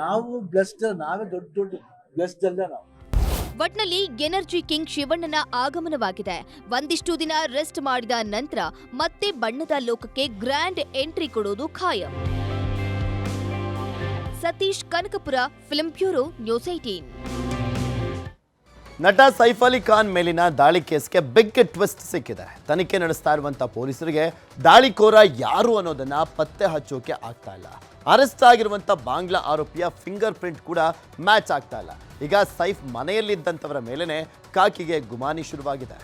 [SPEAKER 16] ನಾವು ಬ್ಲೆಸ್ಡ್ ನಾವೇ ದೊಡ್ಡ ದೊಡ್ಡ ಬ್ಲೆಸ್ಡ್ ಅಲ್ಲ ನಾವು.
[SPEAKER 17] ಒಟ್ನಲ್ಲಿ ಎನರ್ಜಿ ಕಿಂಗ್ ಶಿವಣ್ಣನ ಆಗಮನವಾಗಿದೆ. ಒಂದಿಷ್ಟು ದಿನ ರೆಸ್ಟ್ ಮಾಡಿದ ನಂತರ ಮತ್ತೆ ಬಣ್ಣದ ಲೋಕಕ್ಕೆ ಗ್ರ್ಯಾಂಡ್ ಎಂಟ್ರಿ ಕೊಡೋದು ಖಾಯಂ. Satish Kanakapura film bureau news eighteen
[SPEAKER 1] ನಟ ಸೈಫ್ ಅಲಿ ಖಾನ್ ಮೇಲಿನ ದಾಳಿ ಕೇಸ್ಗೆ ಬಿಗ್ ಟ್ವಿಸ್ಟ್ ಸಿಕ್ಕಿದೆ. ತನಿಖೆ ನಡೆಸ್ತಾ ಇರುವಂಥ ಪೊಲೀಸರಿಗೆ ದಾಳಿಕೋರ ಯಾರು ಅನ್ನೋದನ್ನ ಪತ್ತೆ ಹಚ್ಚೋಕೆ ಆಗ್ತಾ ಇಲ್ಲ. ಅರೆಸ್ಟ್ ಆಗಿರುವಂತ ಬಾಂಗ್ಲಾ ಆರೋಪಿಯ ಫಿಂಗರ್ ಪ್ರಿಂಟ್ ಕೂಡ ಮ್ಯಾಚ್ ಆಗ್ತಾ ಇಲ್ಲ. ಈಗ ಸೈಫ್ ಮನೆಯಲ್ಲಿದ್ದಂಥವರ ಮೇಲೇ ಕಾಕಿಗೆ ಗುಮಾನಿ ಶುರುವಾಗಿದೆ.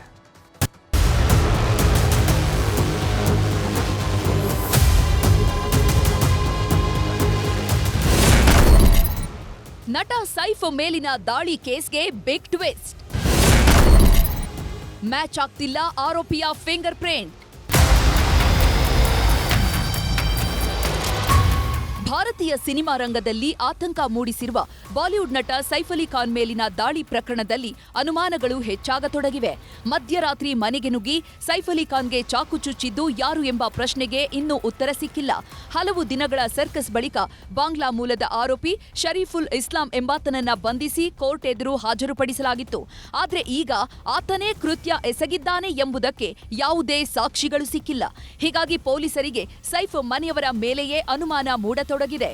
[SPEAKER 20] ನಟ ಸೈಫ್ ಮೇಲಿನ ದಾಳಿ ಕೇಸ್ಗೆ ಬಿಗ್ ಟ್ವಿಸ್ಟ್ ಮ್ಯಾಚ್ ಆಗ್ತಿಲ್ಲ ಆರೋಪಿಯ ಫಿಂಗರ್ ಪ್ರಿಂಟ್ ಭಾರತೀಯ ಸಿನಿಮಾ ರಂಗದಲ್ಲಿ ಆತಂಕ ಮೂಡಿಸಿರುವ ಬಾಲಿವುಡ್ ನಟ ಸೈಫ್ ಅಲಿ ಖಾನ್ ಮೇಲಿನ ದಾಳಿ ಪ್ರಕರಣದಲ್ಲಿ ಅನುಮಾನಗಳು ಹೆಚ್ಚಾಗತೊಡಗಿವೆ. ಮಧ್ಯರಾತ್ರಿ ಮನೆಗೆ ನುಗ್ಗಿ ಸೈಫ್ ಅಲಿ ಖಾನ್ಗೆ ಚಾಕು ಚುಚ್ಚಿದ್ದು ಯಾರು ಎಂಬ ಪ್ರಶ್ನೆಗೆ ಇನ್ನೂ ಉತ್ತರ ಸಿಕ್ಕಿಲ್ಲ. ಹಲವು ದಿನಗಳ ಸರ್ಕಸ್ ಬಳಿಕ ಬಾಂಗ್ಲಾ ಮೂಲದ ಆರೋಪಿ ಶರೀಫುಲ್ ಇಸ್ಲಾಂ ಎಂಬಾತನನ್ನ ಬಂಧಿಸಿ ಕೋರ್ಟ್ ಎದುರು ಹಾಜರುಪಡಿಸಲಾಗಿತ್ತು. ಆದರೆ ಈಗ ಆತನೇ ಕೃತ್ಯ ಎಸಗಿದ್ದಾನೆ ಎಂಬುದಕ್ಕೆ ಯಾವುದೇ ಸಾಕ್ಷಿಗಳು ಸಿಕ್ಕಿಲ್ಲ. ಹೀಗಾಗಿ ಪೊಲೀಸರಿಗೆ ಸೈಫ್ ಮನೆಯವರ ಮೇಲೆಯೇ ಅನುಮಾನ ಮೂಡತೊಡಗಿದೆ. ತೊಡಗಿದೆ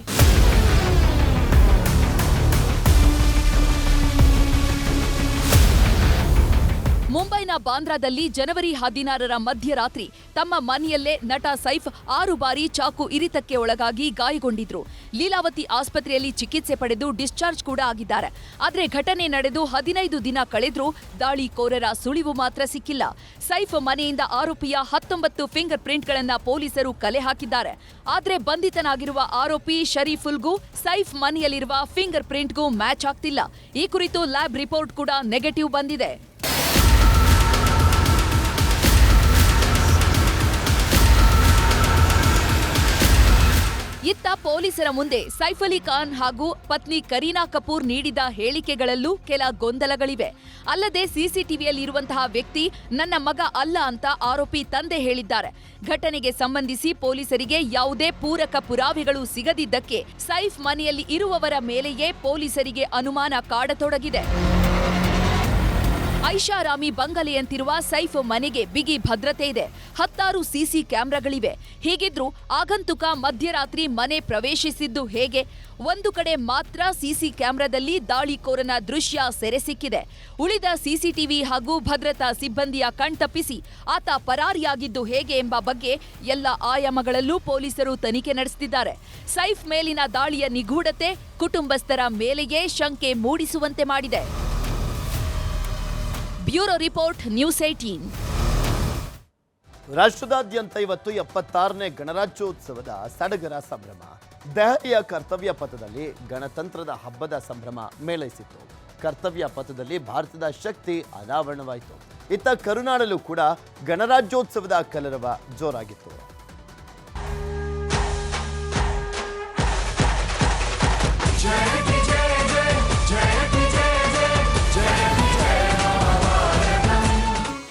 [SPEAKER 20] ಮುಂಬೈನ ಬಾಂದ್ರಾದಲ್ಲಿ ಜನವರಿ ಹದಿನಾರರ ಮಧ್ಯರಾತ್ರಿ ತಮ್ಮ ಮನೆಯಲ್ಲೇ ನಟ ಸೈಫ್ ಆರು ಬಾರಿ ಚಾಕು ಇರಿತಕ್ಕೆ ಒಳಗಾಗಿ ಗಾಯಗೊಂಡಿದ್ರು. ಲೀಲಾವತಿ ಆಸ್ಪತ್ರೆಯಲ್ಲಿ ಚಿಕಿತ್ಸೆ ಪಡೆದು ಡಿಸ್ಚಾರ್ಜ್ ಕೂಡ ಆಗಿದ್ದಾರೆ. ಆದರೆ ಘಟನೆ ನಡೆದು ಹದಿನೈದು ದಿನ ಕಳೆದ್ರೂ ದಾಳಿಕೋರರ ಸುಳಿವು ಮಾತ್ರ ಸಿಕ್ಕಿಲ್ಲ. ಸೈಫ್ ಮನೆಯಿಂದ ಆರೋಪಿಯ ಹತ್ತೊಂಬತ್ತು ಫಿಂಗರ್ ಪ್ರಿಂಟ್ಗಳನ್ನು ಪೊಲೀಸರು ಕಲೆ ಹಾಕಿದ್ದಾರೆ. ಆದರೆ ಬಂಧಿತನಾಗಿರುವ ಆರೋಪಿ ಶರೀಫುಲ್ಗೂ ಸೈಫ್ ಮನೆಯಲ್ಲಿರುವ ಫಿಂಗರ್ ಪ್ರಿಂಟ್ಗೂ ಮ್ಯಾಚ್ ಆಗ್ತಿಲ್ಲ. ಈ ಕುರಿತು ಲ್ಯಾಬ್ ರಿಪೋರ್ಟ್ ಕೂಡ ನೆಗೆಟಿವ್ ಬಂದಿದೆ. ಇತ್ತ ಪೊಲೀಸರ ಮುಂದೆ ಸೈಫ್ ಅಲಿ ಖಾನ್ ಹಾಗೂ ಪತ್ನಿ ಕರೀನಾ ಕಪೂರ್ ನೀಡಿದ ಹೇಳಿಕೆಗಳಲ್ಲೂ ಕೆಲ ಗೊಂದಲಗಳಿವೆ. ಅಲ್ಲದೆ ಸಿಸಿಟಿವಿಯಲ್ಲಿರುವಂತಹ ವ್ಯಕ್ತಿ ನನ್ನ ಮಗ ಅಲ್ಲ ಅಂತ ಆರೋಪಿ ತಂದೆ ಹೇಳಿದ್ದಾರೆ. ಘಟನೆಗೆ ಸಂಬಂಧಿಸಿ ಪೊಲೀಸರಿಗೆ ಯಾವುದೇ ಪೂರಕ ಪುರಾವೆಗಳು ಸಿಗದಿದ್ದಕ್ಕೆ ಸೈಫ್ ಮನೆಯಲ್ಲಿ ಇರುವವರ ಮೇಲೆಯೇ ಪೊಲೀಸರಿಗೆ ಅನುಮಾನ ಕಾಡತೊಡಗಿದೆ. ಐಷಾರಾಮಿ ಬಂಗಲೆಯಂತಿರುವ ಸೈಫ್ ಮನೆಗೆ ಬಿಗಿ ಭದ್ರತೆ ಇದೆ. ಹತ್ತಾರು ಸಿಸಿ ಕ್ಯಾಮೆರಾಗಳಿವೆ. ಹೀಗಿದ್ರೂ ಆಗಂತುಕ ಮಧ್ಯರಾತ್ರಿ ಮನೆ ಪ್ರವೇಶಿಸಿದ್ದು ಹೇಗೆ? ಒಂದು ಕಡೆ ಮಾತ್ರ ಸಿಸಿ ಕ್ಯಾಮೆರಾದಲ್ಲಿ ದಾಳಿಕೋರನ ದೃಶ್ಯ ಸೆರೆ ಸಿಕ್ಕಿದೆ ಉಳಿದ ಸಿಸಿಟಿವಿ ಹಾಗೂ ಭದ್ರತಾ ಸಿಬ್ಬಂದಿಯ ಕಣ್ತಪ್ಪಿಸಿ ಆತ ಪರಾರಿಯಾಗಿದ್ದು ಹೇಗೆ ಎಂಬ ಬಗ್ಗೆ ಎಲ್ಲ ಆಯಾಮಗಳಲ್ಲೂ ಪೊಲೀಸರು ತನಿಖೆ ನಡೆಸುತ್ತಿದ್ದಾರೆ ಸೈಫ್ ಮೇಲಿನ ದಾಳಿಯ ನಿಗೂಢತೆ ಕುಟುಂಬಸ್ಥರ ಮೇಲೆಯೇ ಶಂಕೆ ಮೂಡಿಸುವಂತೆ ಮಾಡಿದೆ. ಬ್ಯೂರೋ ರಿಪೋರ್ಟ್, ನ್ಯೂಸ್ ಏಟೀನ್
[SPEAKER 1] ರಾಷ್ಟ್ರದಾದ್ಯಂತ ಇವತ್ತು ಎಪ್ಪತ್ತಾರನೇ ಗಣರಾಜ್ಯೋತ್ಸವದ ಸಡಗರ ಸಂಭ್ರಮ. ದೆಹಲಿಯ ಕರ್ತವ್ಯ ಪಥದಲ್ಲಿ ಗಣತಂತ್ರದ ಹಬ್ಬದ ಸಂಭ್ರಮ ಮೇಳೈಸಿತ್ತು ಕರ್ತವ್ಯ ಪಥದಲ್ಲಿ ಭಾರತದ ಶಕ್ತಿ ಅನಾವರಣವಾಯಿತು. ಇತ್ತ ಕರುನಾಡಲ್ಲೂ ಕೂಡ ಗಣರಾಜ್ಯೋತ್ಸವದ ಕಲರವ ಜೋರಾಗಿತ್ತು.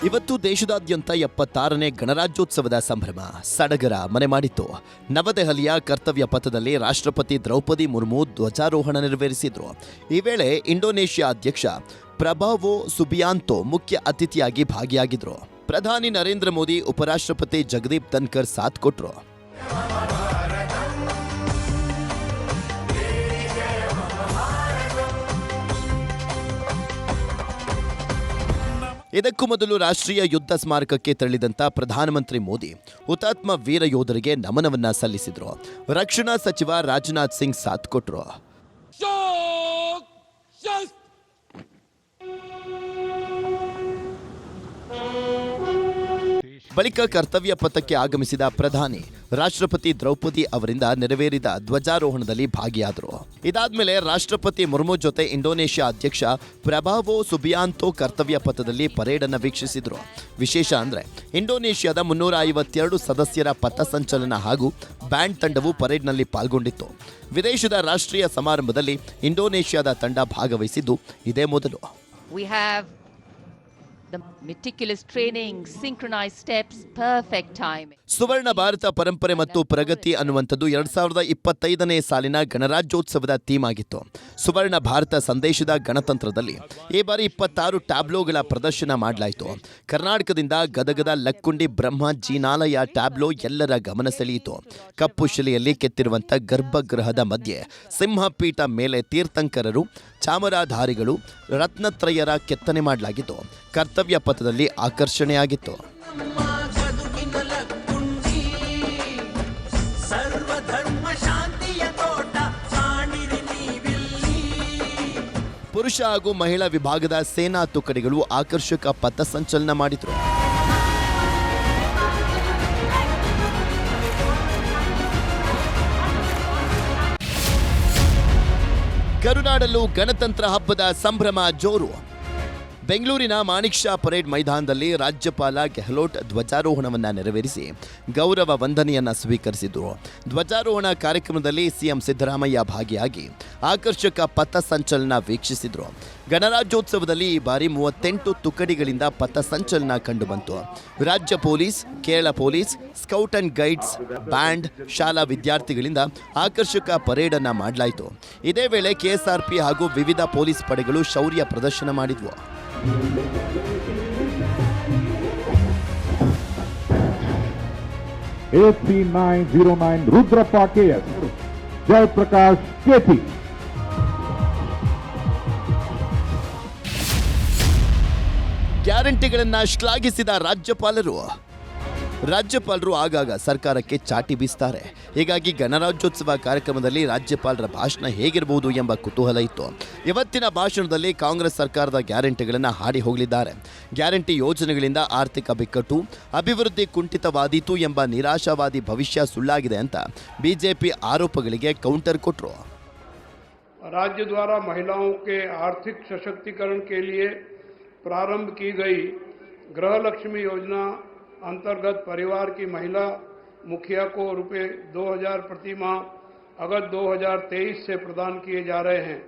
[SPEAKER 1] ಇವತ್ತು ದೇಶದಾದ್ಯಂತ ಎಪ್ಪತ್ತಾರನೇ ಗಣರಾಜ್ಯೋತ್ಸವದ ಸಂಭ್ರಮ ಸಡಗರ ಮನೆ ಮಾಡಿತ್ತು. ನವದೆಹಲಿಯ ಕರ್ತವ್ಯ ಪಥದಲ್ಲಿ ರಾಷ್ಟ್ರಪತಿ ದ್ರೌಪದಿ ಮುರ್ಮು ಧ್ವಜಾರೋಹಣ ನೆರವೇರಿಸಿದ್ರು. ಈ ವೇಳೆ ಇಂಡೋನೇಷ್ಯಾ ಅಧ್ಯಕ್ಷ ಪ್ರಭಾವೋ ಸುಬಿಯಾಂತೋ ಮುಖ್ಯ ಅತಿಥಿಯಾಗಿ ಭಾಗಿಯಾಗಿದ್ರು. ಪ್ರಧಾನಿ ನರೇಂದ್ರ ಮೋದಿ ಉಪರಾಷ್ಟ್ರಪತಿ ಜಗದೀಪ್ ಧನ್ಕರ್ ಸಾಥ್ ಕೊಟ್ರು. ಇದಕ್ಕೂ ಮೊದಲು ರಾಷ್ಟ್ರೀಯ ಯುದ್ಧ ಸ್ಮಾರಕಕ್ಕೆ ತೆರಳಿದಂತ ಪ್ರಧಾನಮಂತ್ರಿ ಮೋದಿ ಹುತಾತ್ಮ ವೀರ ಯೋಧರಿಗೆ ನಮನವನ್ನ ಸಲ್ಲಿಸಿದರು. ರಕ್ಷಣಾ ಸಚಿವ ರಾಜನಾಥ್ ಸಿಂಗ್ ಸಾಥ್ ಕೊಟ್ರು. ಬಳಿಕ ಕರ್ತವ್ಯ ಪಥಕ್ಕೆ ಆಗಮಿಸಿದ ಪ್ರಧಾನಿ, ರಾಷ್ಟ್ರಪತಿ ದ್ರೌಪದಿ ಅವರಿಂದ ನೆರವೇರಿದ ಧ್ವಜಾರೋಹಣದಲ್ಲಿ ಭಾಗಿಯಾದರು. ಇದಾದ್ಮೇಲೆ ರಾಷ್ಟ್ರಪತಿ ಮುರ್ಮು ಜೊತೆ ಇಂಡೋನೇಷ್ಯಾ ಅಧ್ಯಕ್ಷ ಪ್ರಭಾವೋ ಸುಬಿಯಾಂತೋ ಕರ್ತವ್ಯ ಪಥದಲ್ಲಿ ಪರೇಡ್ ಅನ್ನು ವೀಕ್ಷಿಸಿದ್ರು. ವಿಶೇಷ ಅಂದ್ರೆ, ಇಂಡೋನೇಷ್ಯಾದ ಮುನ್ನೂರ ಐವತ್ತೆರಡು ಸದಸ್ಯರ ಪಥಸಂಚಲನ ಹಾಗೂ ಬ್ಯಾಂಡ್ ತಂಡವು ಪರೇಡ್ನಲ್ಲಿ ಪಾಲ್ಗೊಂಡಿತ್ತು. ವಿದೇಶದ ರಾಷ್ಟ್ರೀಯ ಸಮಾರಂಭದಲ್ಲಿ ಇಂಡೋನೇಷ್ಯಾದ ತಂಡ ಭಾಗವಹಿಸಿದ್ದು ಇದೇ ಮೊದಲು.
[SPEAKER 21] We training synchronise steps perfect time.
[SPEAKER 1] ಸುವರ್ಣ ಭಾರತ ಪರಂಪರೆ ಮತ್ತು ಪ್ರಗತಿ ಅನ್ನುವಂಥದ್ದು ಎರಡ್ ಸಾವಿರದ ಇಪ್ಪತ್ತೈದನೇ ಸಾಲಿನ ಗಣರಾಜ್ಯೋತ್ಸವದ ಥೀಮ್ ಆಗಿತ್ತು. ಸುವರ್ಣ ಭಾರತ ಸಂದೇಶದ ಗಣತಂತ್ರದಲ್ಲಿ ಈ ಬಾರಿ ಇಪ್ಪತ್ತಾರು ಟ್ಯಾಬ್ಲೋಗಳ ಪ್ರದರ್ಶನ ಮಾಡಲಾಯಿತು. ಕರ್ನಾಟಕದಿಂದ ಗದಗದ ಲಕ್ಕುಂಡಿ ಬ್ರಹ್ಮ ಜೀನಾಲಯ ಟ್ಯಾಬ್ಲೋ ಎಲ್ಲರ ಗಮನ ಸೆಳೆಯಿತು. ಕಪ್ಪು ಶಿಲೆಯಲ್ಲಿ ಕೆತ್ತಿರುವಂಥ ಗರ್ಭಗೃಹದ ಮಧ್ಯೆ ಸಿಂಹಪೀಠ ಮೇಲೆ ತೀರ್ಥಂಕರರು, ಚಾಮರಾಧಾರಿಗಳು, ರತ್ನತ್ರಯರ ಕೆತ್ತನೆ ಮಾಡಲಾಗಿತ್ತು. ಕರ್ತವ್ಯ ಪಥದಲ್ಲಿ ಆಕರ್ಷಣೆಯಾಗಿತ್ತು. ಪುರುಷ ಹಾಗೂ ಮಹಿಳಾ ವಿಭಾಗದ ಸೇನಾ ತುಕಡಿಗಳು ಆಕರ್ಷಕ ಪಥಸಂಚಲನ ಮಾಡಿದ್ರು. ಕರುನಾಡಲ್ಲೂ ಗಣತಂತ್ರ ಹಬ್ಬದ ಸಂಭ್ರಮ ಜೋರು. ಬೆಂಗಳೂರಿನ ಮಾಣಿಕ್ ಶಾ ಪರೇಡ್ ಮೈದಾನದಲ್ಲಿ ರಾಜ್ಯಪಾಲ ಗೆಹ್ಲೋಟ್ ಧ್ವಜಾರೋಹಣವನ್ನ ನೆರವೇರಿಸಿ ಗೌರವ ವಂದನೆಯನ್ನ ಸ್ವೀಕರಿಸಿದರು. ಧ್ವಜಾರೋಹಣ ಕಾರ್ಯಕ್ರಮದಲ್ಲಿ ಸಿಎಂ ಸಿದ್ದರಾಮಯ್ಯ ಭಾಗಿಯಾಗಿ ಆಕರ್ಷಕ ಪಥ ಸಂಚಲನ ವೀಕ್ಷಿಸಿದ್ರು. ಗಣರಾಜ್ಯೋತ್ಸವದಲ್ಲಿ ಈ ಬಾರಿ ಮೂವತ್ತೆಂಟು ತುಕಡಿಗಳಿಂದ ಪಥ ಸಂಚಲನ ಕಂಡುಬಂತು ರಾಜ್ಯ police, Kerala police, scout and guides, band, ಶಾಲಾ ವಿದ್ಯಾರ್ಥಿಗಳಿಂದ ಆಕರ್ಷಕ ಪರೇಡ್ ಅನ್ನ ಮಾಡಲಾಯಿತು. ಇದೇ ವೇಳೆ ಕೆಎಸ್ಆರ್ಪಿ ಹಾಗೂ ವಿವಿಧ ಪೊಲೀಸ್ ಪಡೆಗಳು ಶೌರ್ಯ ಪ್ರದರ್ಶನ ಮಾಡಿದ್ವು.
[SPEAKER 22] ರುದ್ರಪ್ಪ ಜಯಪ್ರಕಾಶ್ nine
[SPEAKER 1] ಕಾಯ್ದೆಗಳನ್ನು ಶ್ಲಾಘಿಸಿದ ರಾಜ್ಯಪಾಲರು. ರಾಜ್ಯಪಾಲರು ಆಗಾಗ ಸರ್ಕಾರಕ್ಕೆ ಚಾಟಿ ಬೀಸ್ತಾರೆ. ಹೀಗಾಗಿ ಗಣರಾಜ್ಯೋತ್ಸವ ಕಾರ್ಯಕ್ರಮದಲ್ಲಿ ರಾಜ್ಯಪಾಲರ ಭಾಷಣ ಹೇಗಿರಬಹುದು ಎಂಬ ಕುತೂಹಲ ಇತ್ತು. ಇವತ್ತಿನ ಭಾಷಣದಲ್ಲಿ ಕಾಂಗ್ರೆಸ್ ಸರ್ಕಾರದ ಗ್ಯಾರಂಟಿಗಳನ್ನು ಹಾಡಿ ಹೋಗಲಿದ್ದಾರೆ. ಗ್ಯಾರಂಟಿ ಯೋಜನೆಗಳಿಂದ ಆರ್ಥಿಕ ಬಿಕ್ಕಟ್ಟು, ಅಭಿವೃದ್ಧಿ ಕುಂಠಿತವಾದೀತು ಎಂಬ ನಿರಾಶಾವಾದಿ ಭವಿಷ್ಯ ಸುಳ್ಳಾಗಿದೆ ಅಂತ ಬಿಜೆಪಿ ಆರೋಪಗಳಿಗೆ ಕೌಂಟರ್ ಕೊಟ್ಟರು
[SPEAKER 23] ರಾಜ್ಯ ದ್ವಾರ ಮಹಿಳಾओं ಆರ್ಥಿಕ ಸಶಕ್ತೀಕರಣ प्रारंभ की गई गृह लक्ष्मी योजना अंतर्गत परिवार की महिला मुखिया को रुपए 2000 प्रति माह अगस्त 2023 से प्रदान किए जा रहे हैं।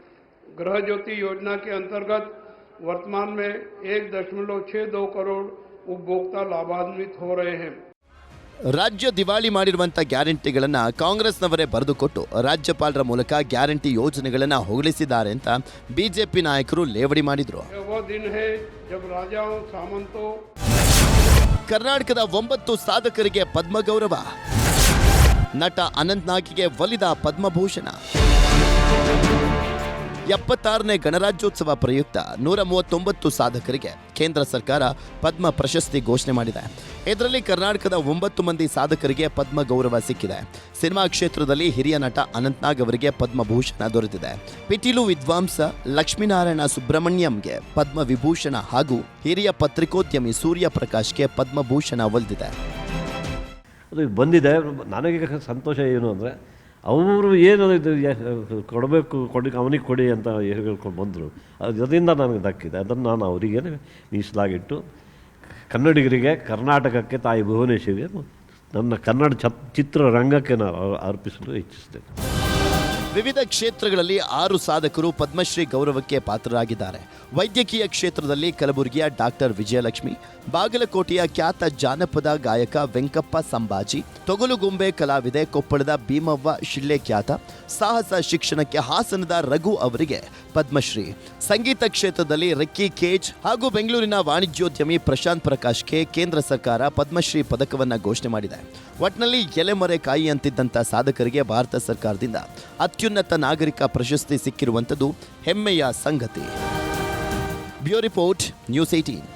[SPEAKER 23] गृह ज्योति योजना के अंतर्गत वर्तमान में एक दशमलव छः दो करोड़ उपभोक्ता लाभान्वित हो रहे हैं।
[SPEAKER 1] ರಾಜ್ಯ ದಿವಾಳಿ ಮಾಡಿರುವಂಥ ಗ್ಯಾರಂಟಿಗಳನ್ನು ಕಾಂಗ್ರೆಸ್ನವರೇ ಬರೆದುಕೊಟ್ಟು ರಾಜ್ಯಪಾಲರ ಮೂಲಕ ಗ್ಯಾರಂಟಿ ಯೋಜನೆಗಳನ್ನು ಹೊಗಳಿಸಿದ್ದಾರೆ ಅಂತ ಬಿಜೆಪಿ ನಾಯಕರು ಲೇವಡಿ ಮಾಡಿದರು. ಕರ್ನಾಟಕದ ಒಂಬತ್ತು ಸಾಧಕರಿಗೆ ಪದ್ಮಗೌರವ. ನಟ ಅನಂತ್ನಾಗಿಗೆ ಒಲಿದ ಪದ್ಮಭೂಷಣ. ಎಪ್ಪತ್ತಾರನೇ ಗಣರಾಜ್ಯೋತ್ಸವ ಪ್ರಯುಕ್ತ ನೂರ ಮೂವತ್ತೊಂಬತ್ತು ಸಾಧಕರಿಗೆ ಕೇಂದ್ರ ಸರ್ಕಾರ ಪದ್ಮ ಪ್ರಶಸ್ತಿ ಘೋಷಣೆ ಮಾಡಿದೆ. ಇದರಲ್ಲಿ ಕರ್ನಾಟಕದ ಒಂಬತ್ತು ಮಂದಿ ಸಾಧಕರಿಗೆ ಪದ್ಮ ಗೌರವ ಸಿಕ್ಕಿದೆ. ಸಿನಿಮಾ ಕ್ಷೇತ್ರದಲ್ಲಿ ಹಿರಿಯ ನಟ ಅನಂತ್ನಾಗ್ ಅವರಿಗೆ ಪದ್ಮಭೂಷಣ ದೊರೆತಿದೆ. ಪಿಟೀಲು ವಿದ್ವಾಂಸ ಲಕ್ಷ್ಮೀನಾರಾಯಣ ಸುಬ್ರಹ್ಮಣ್ಯಂಗೆ ಪದ್ಮ ವಿಭೂಷಣ ಹಾಗೂ ಹಿರಿಯ ಪತ್ರಿಕೋದ್ಯಮಿ ಸೂರ್ಯ ಪ್ರಕಾಶ್ಗೆ ಪದ್ಮಭೂಷಣ ಒಲಿದಿದೆ.
[SPEAKER 24] ಅದು ಬಂದಿದೆ. ನನಗೆ ಸಂತೋಷ ಏನು ಅಂದರೆ ಅವರು ಏನು ಇದು ಕೊಡಬೇಕು, ಕೊಡಿ, ಅವನಿಗೆ ಕೊಡಿ ಅಂತ ಹೇಳ್ಕೊಂಡು ಬಂದರು. ಅದರಿಂದ ನನಗೆ ದಕ್ಕಿದೆ? ಅದನ್ನು ನಾನು ಅವರಿಗೆ ಮೀಸಲಾಗಿಟ್ಟು, ಕನ್ನಡಿಗರಿಗೆ, ಕರ್ನಾಟಕಕ್ಕೆ ತಾಯಿ ಭುವನೇಶ್ವರಿಗೆ ನನ್ನ ಕನ್ನಡ ಚ, ಚಿತ್ರರಂಗಕ್ಕೆ ನಾನು ಅರ್ಪಿಸಲು ಇಚ್ಛಿಸ್ತೇನೆ.
[SPEAKER 1] ವಿವಿಧ ಕ್ಷೇತ್ರಗಳಲ್ಲಿ ಆರು ಸಾಧಕರು ಪದ್ಮಶ್ರೀ ಗೌರವಕ್ಕೆ ಪಾತ್ರರಾಗಿದ್ದಾರೆ. ವೈದ್ಯಕೀಯ ಕ್ಷೇತ್ರದಲ್ಲಿ ಕಲಬುರಗಿಯ ಡಾಕ್ಟರ್ ವಿಜಯಲಕ್ಷ್ಮಿ ಬಾಗಲಕೋಟೆಯ ಖ್ಯಾತ ಜಾನಪದ ಗಾಯಕ ವೆಂಕಪ್ಪ ಸಂಭಾಜಿ ತೊಗಲುಗೊಂಬೆ ಕಲಾವಿದೆ ಕೊಪ್ಪಳದ ಭೀಮವ್ವ ಶಿಳ್ಳೆ ಖ್ಯಾತ, ಸಾಹಸ ಶಿಕ್ಷಣಕ್ಕೆ ಹಾಸನದ ರಘು ಅವರಿಗೆ ಪದ್ಮಶ್ರೀ. ಸಂಗೀತ ಕ್ಷೇತ್ರದಲ್ಲಿ ರಕ್ಕಿ ಕೇಜ್ ಹಾಗೂ ಬೆಂಗಳೂರಿನ ವಾಣಿಜ್ಯೋದ್ಯಮಿ ಪ್ರಶಾಂತ್ ಪ್ರಕಾಶ್ಗೆ ಕೇಂದ್ರ ಸರ್ಕಾರ ಪದ್ಮಶ್ರೀ ಪದಕವನ್ನ ಘೋಷಣೆ ಮಾಡಿದೆ. ಒಟ್ನಲ್ಲಿ ಎಲೆಮೊರೆ ಕಾಯಿ ಅಂತಿದ್ದಂಥ ಸಾಧಕರಿಗೆ ಭಾರತ ಸರ್ಕಾರದಿಂದ ಅತ್ಯುನ್ನತ ನಾಗರಿಕ ಪ್ರಶಸ್ತಿ ಸಿಕ್ಕಿರುವಂಥದ್ದು ಹೆಮ್ಮೆಯ ಸಂಗತಿ. Bureau report, news eighteen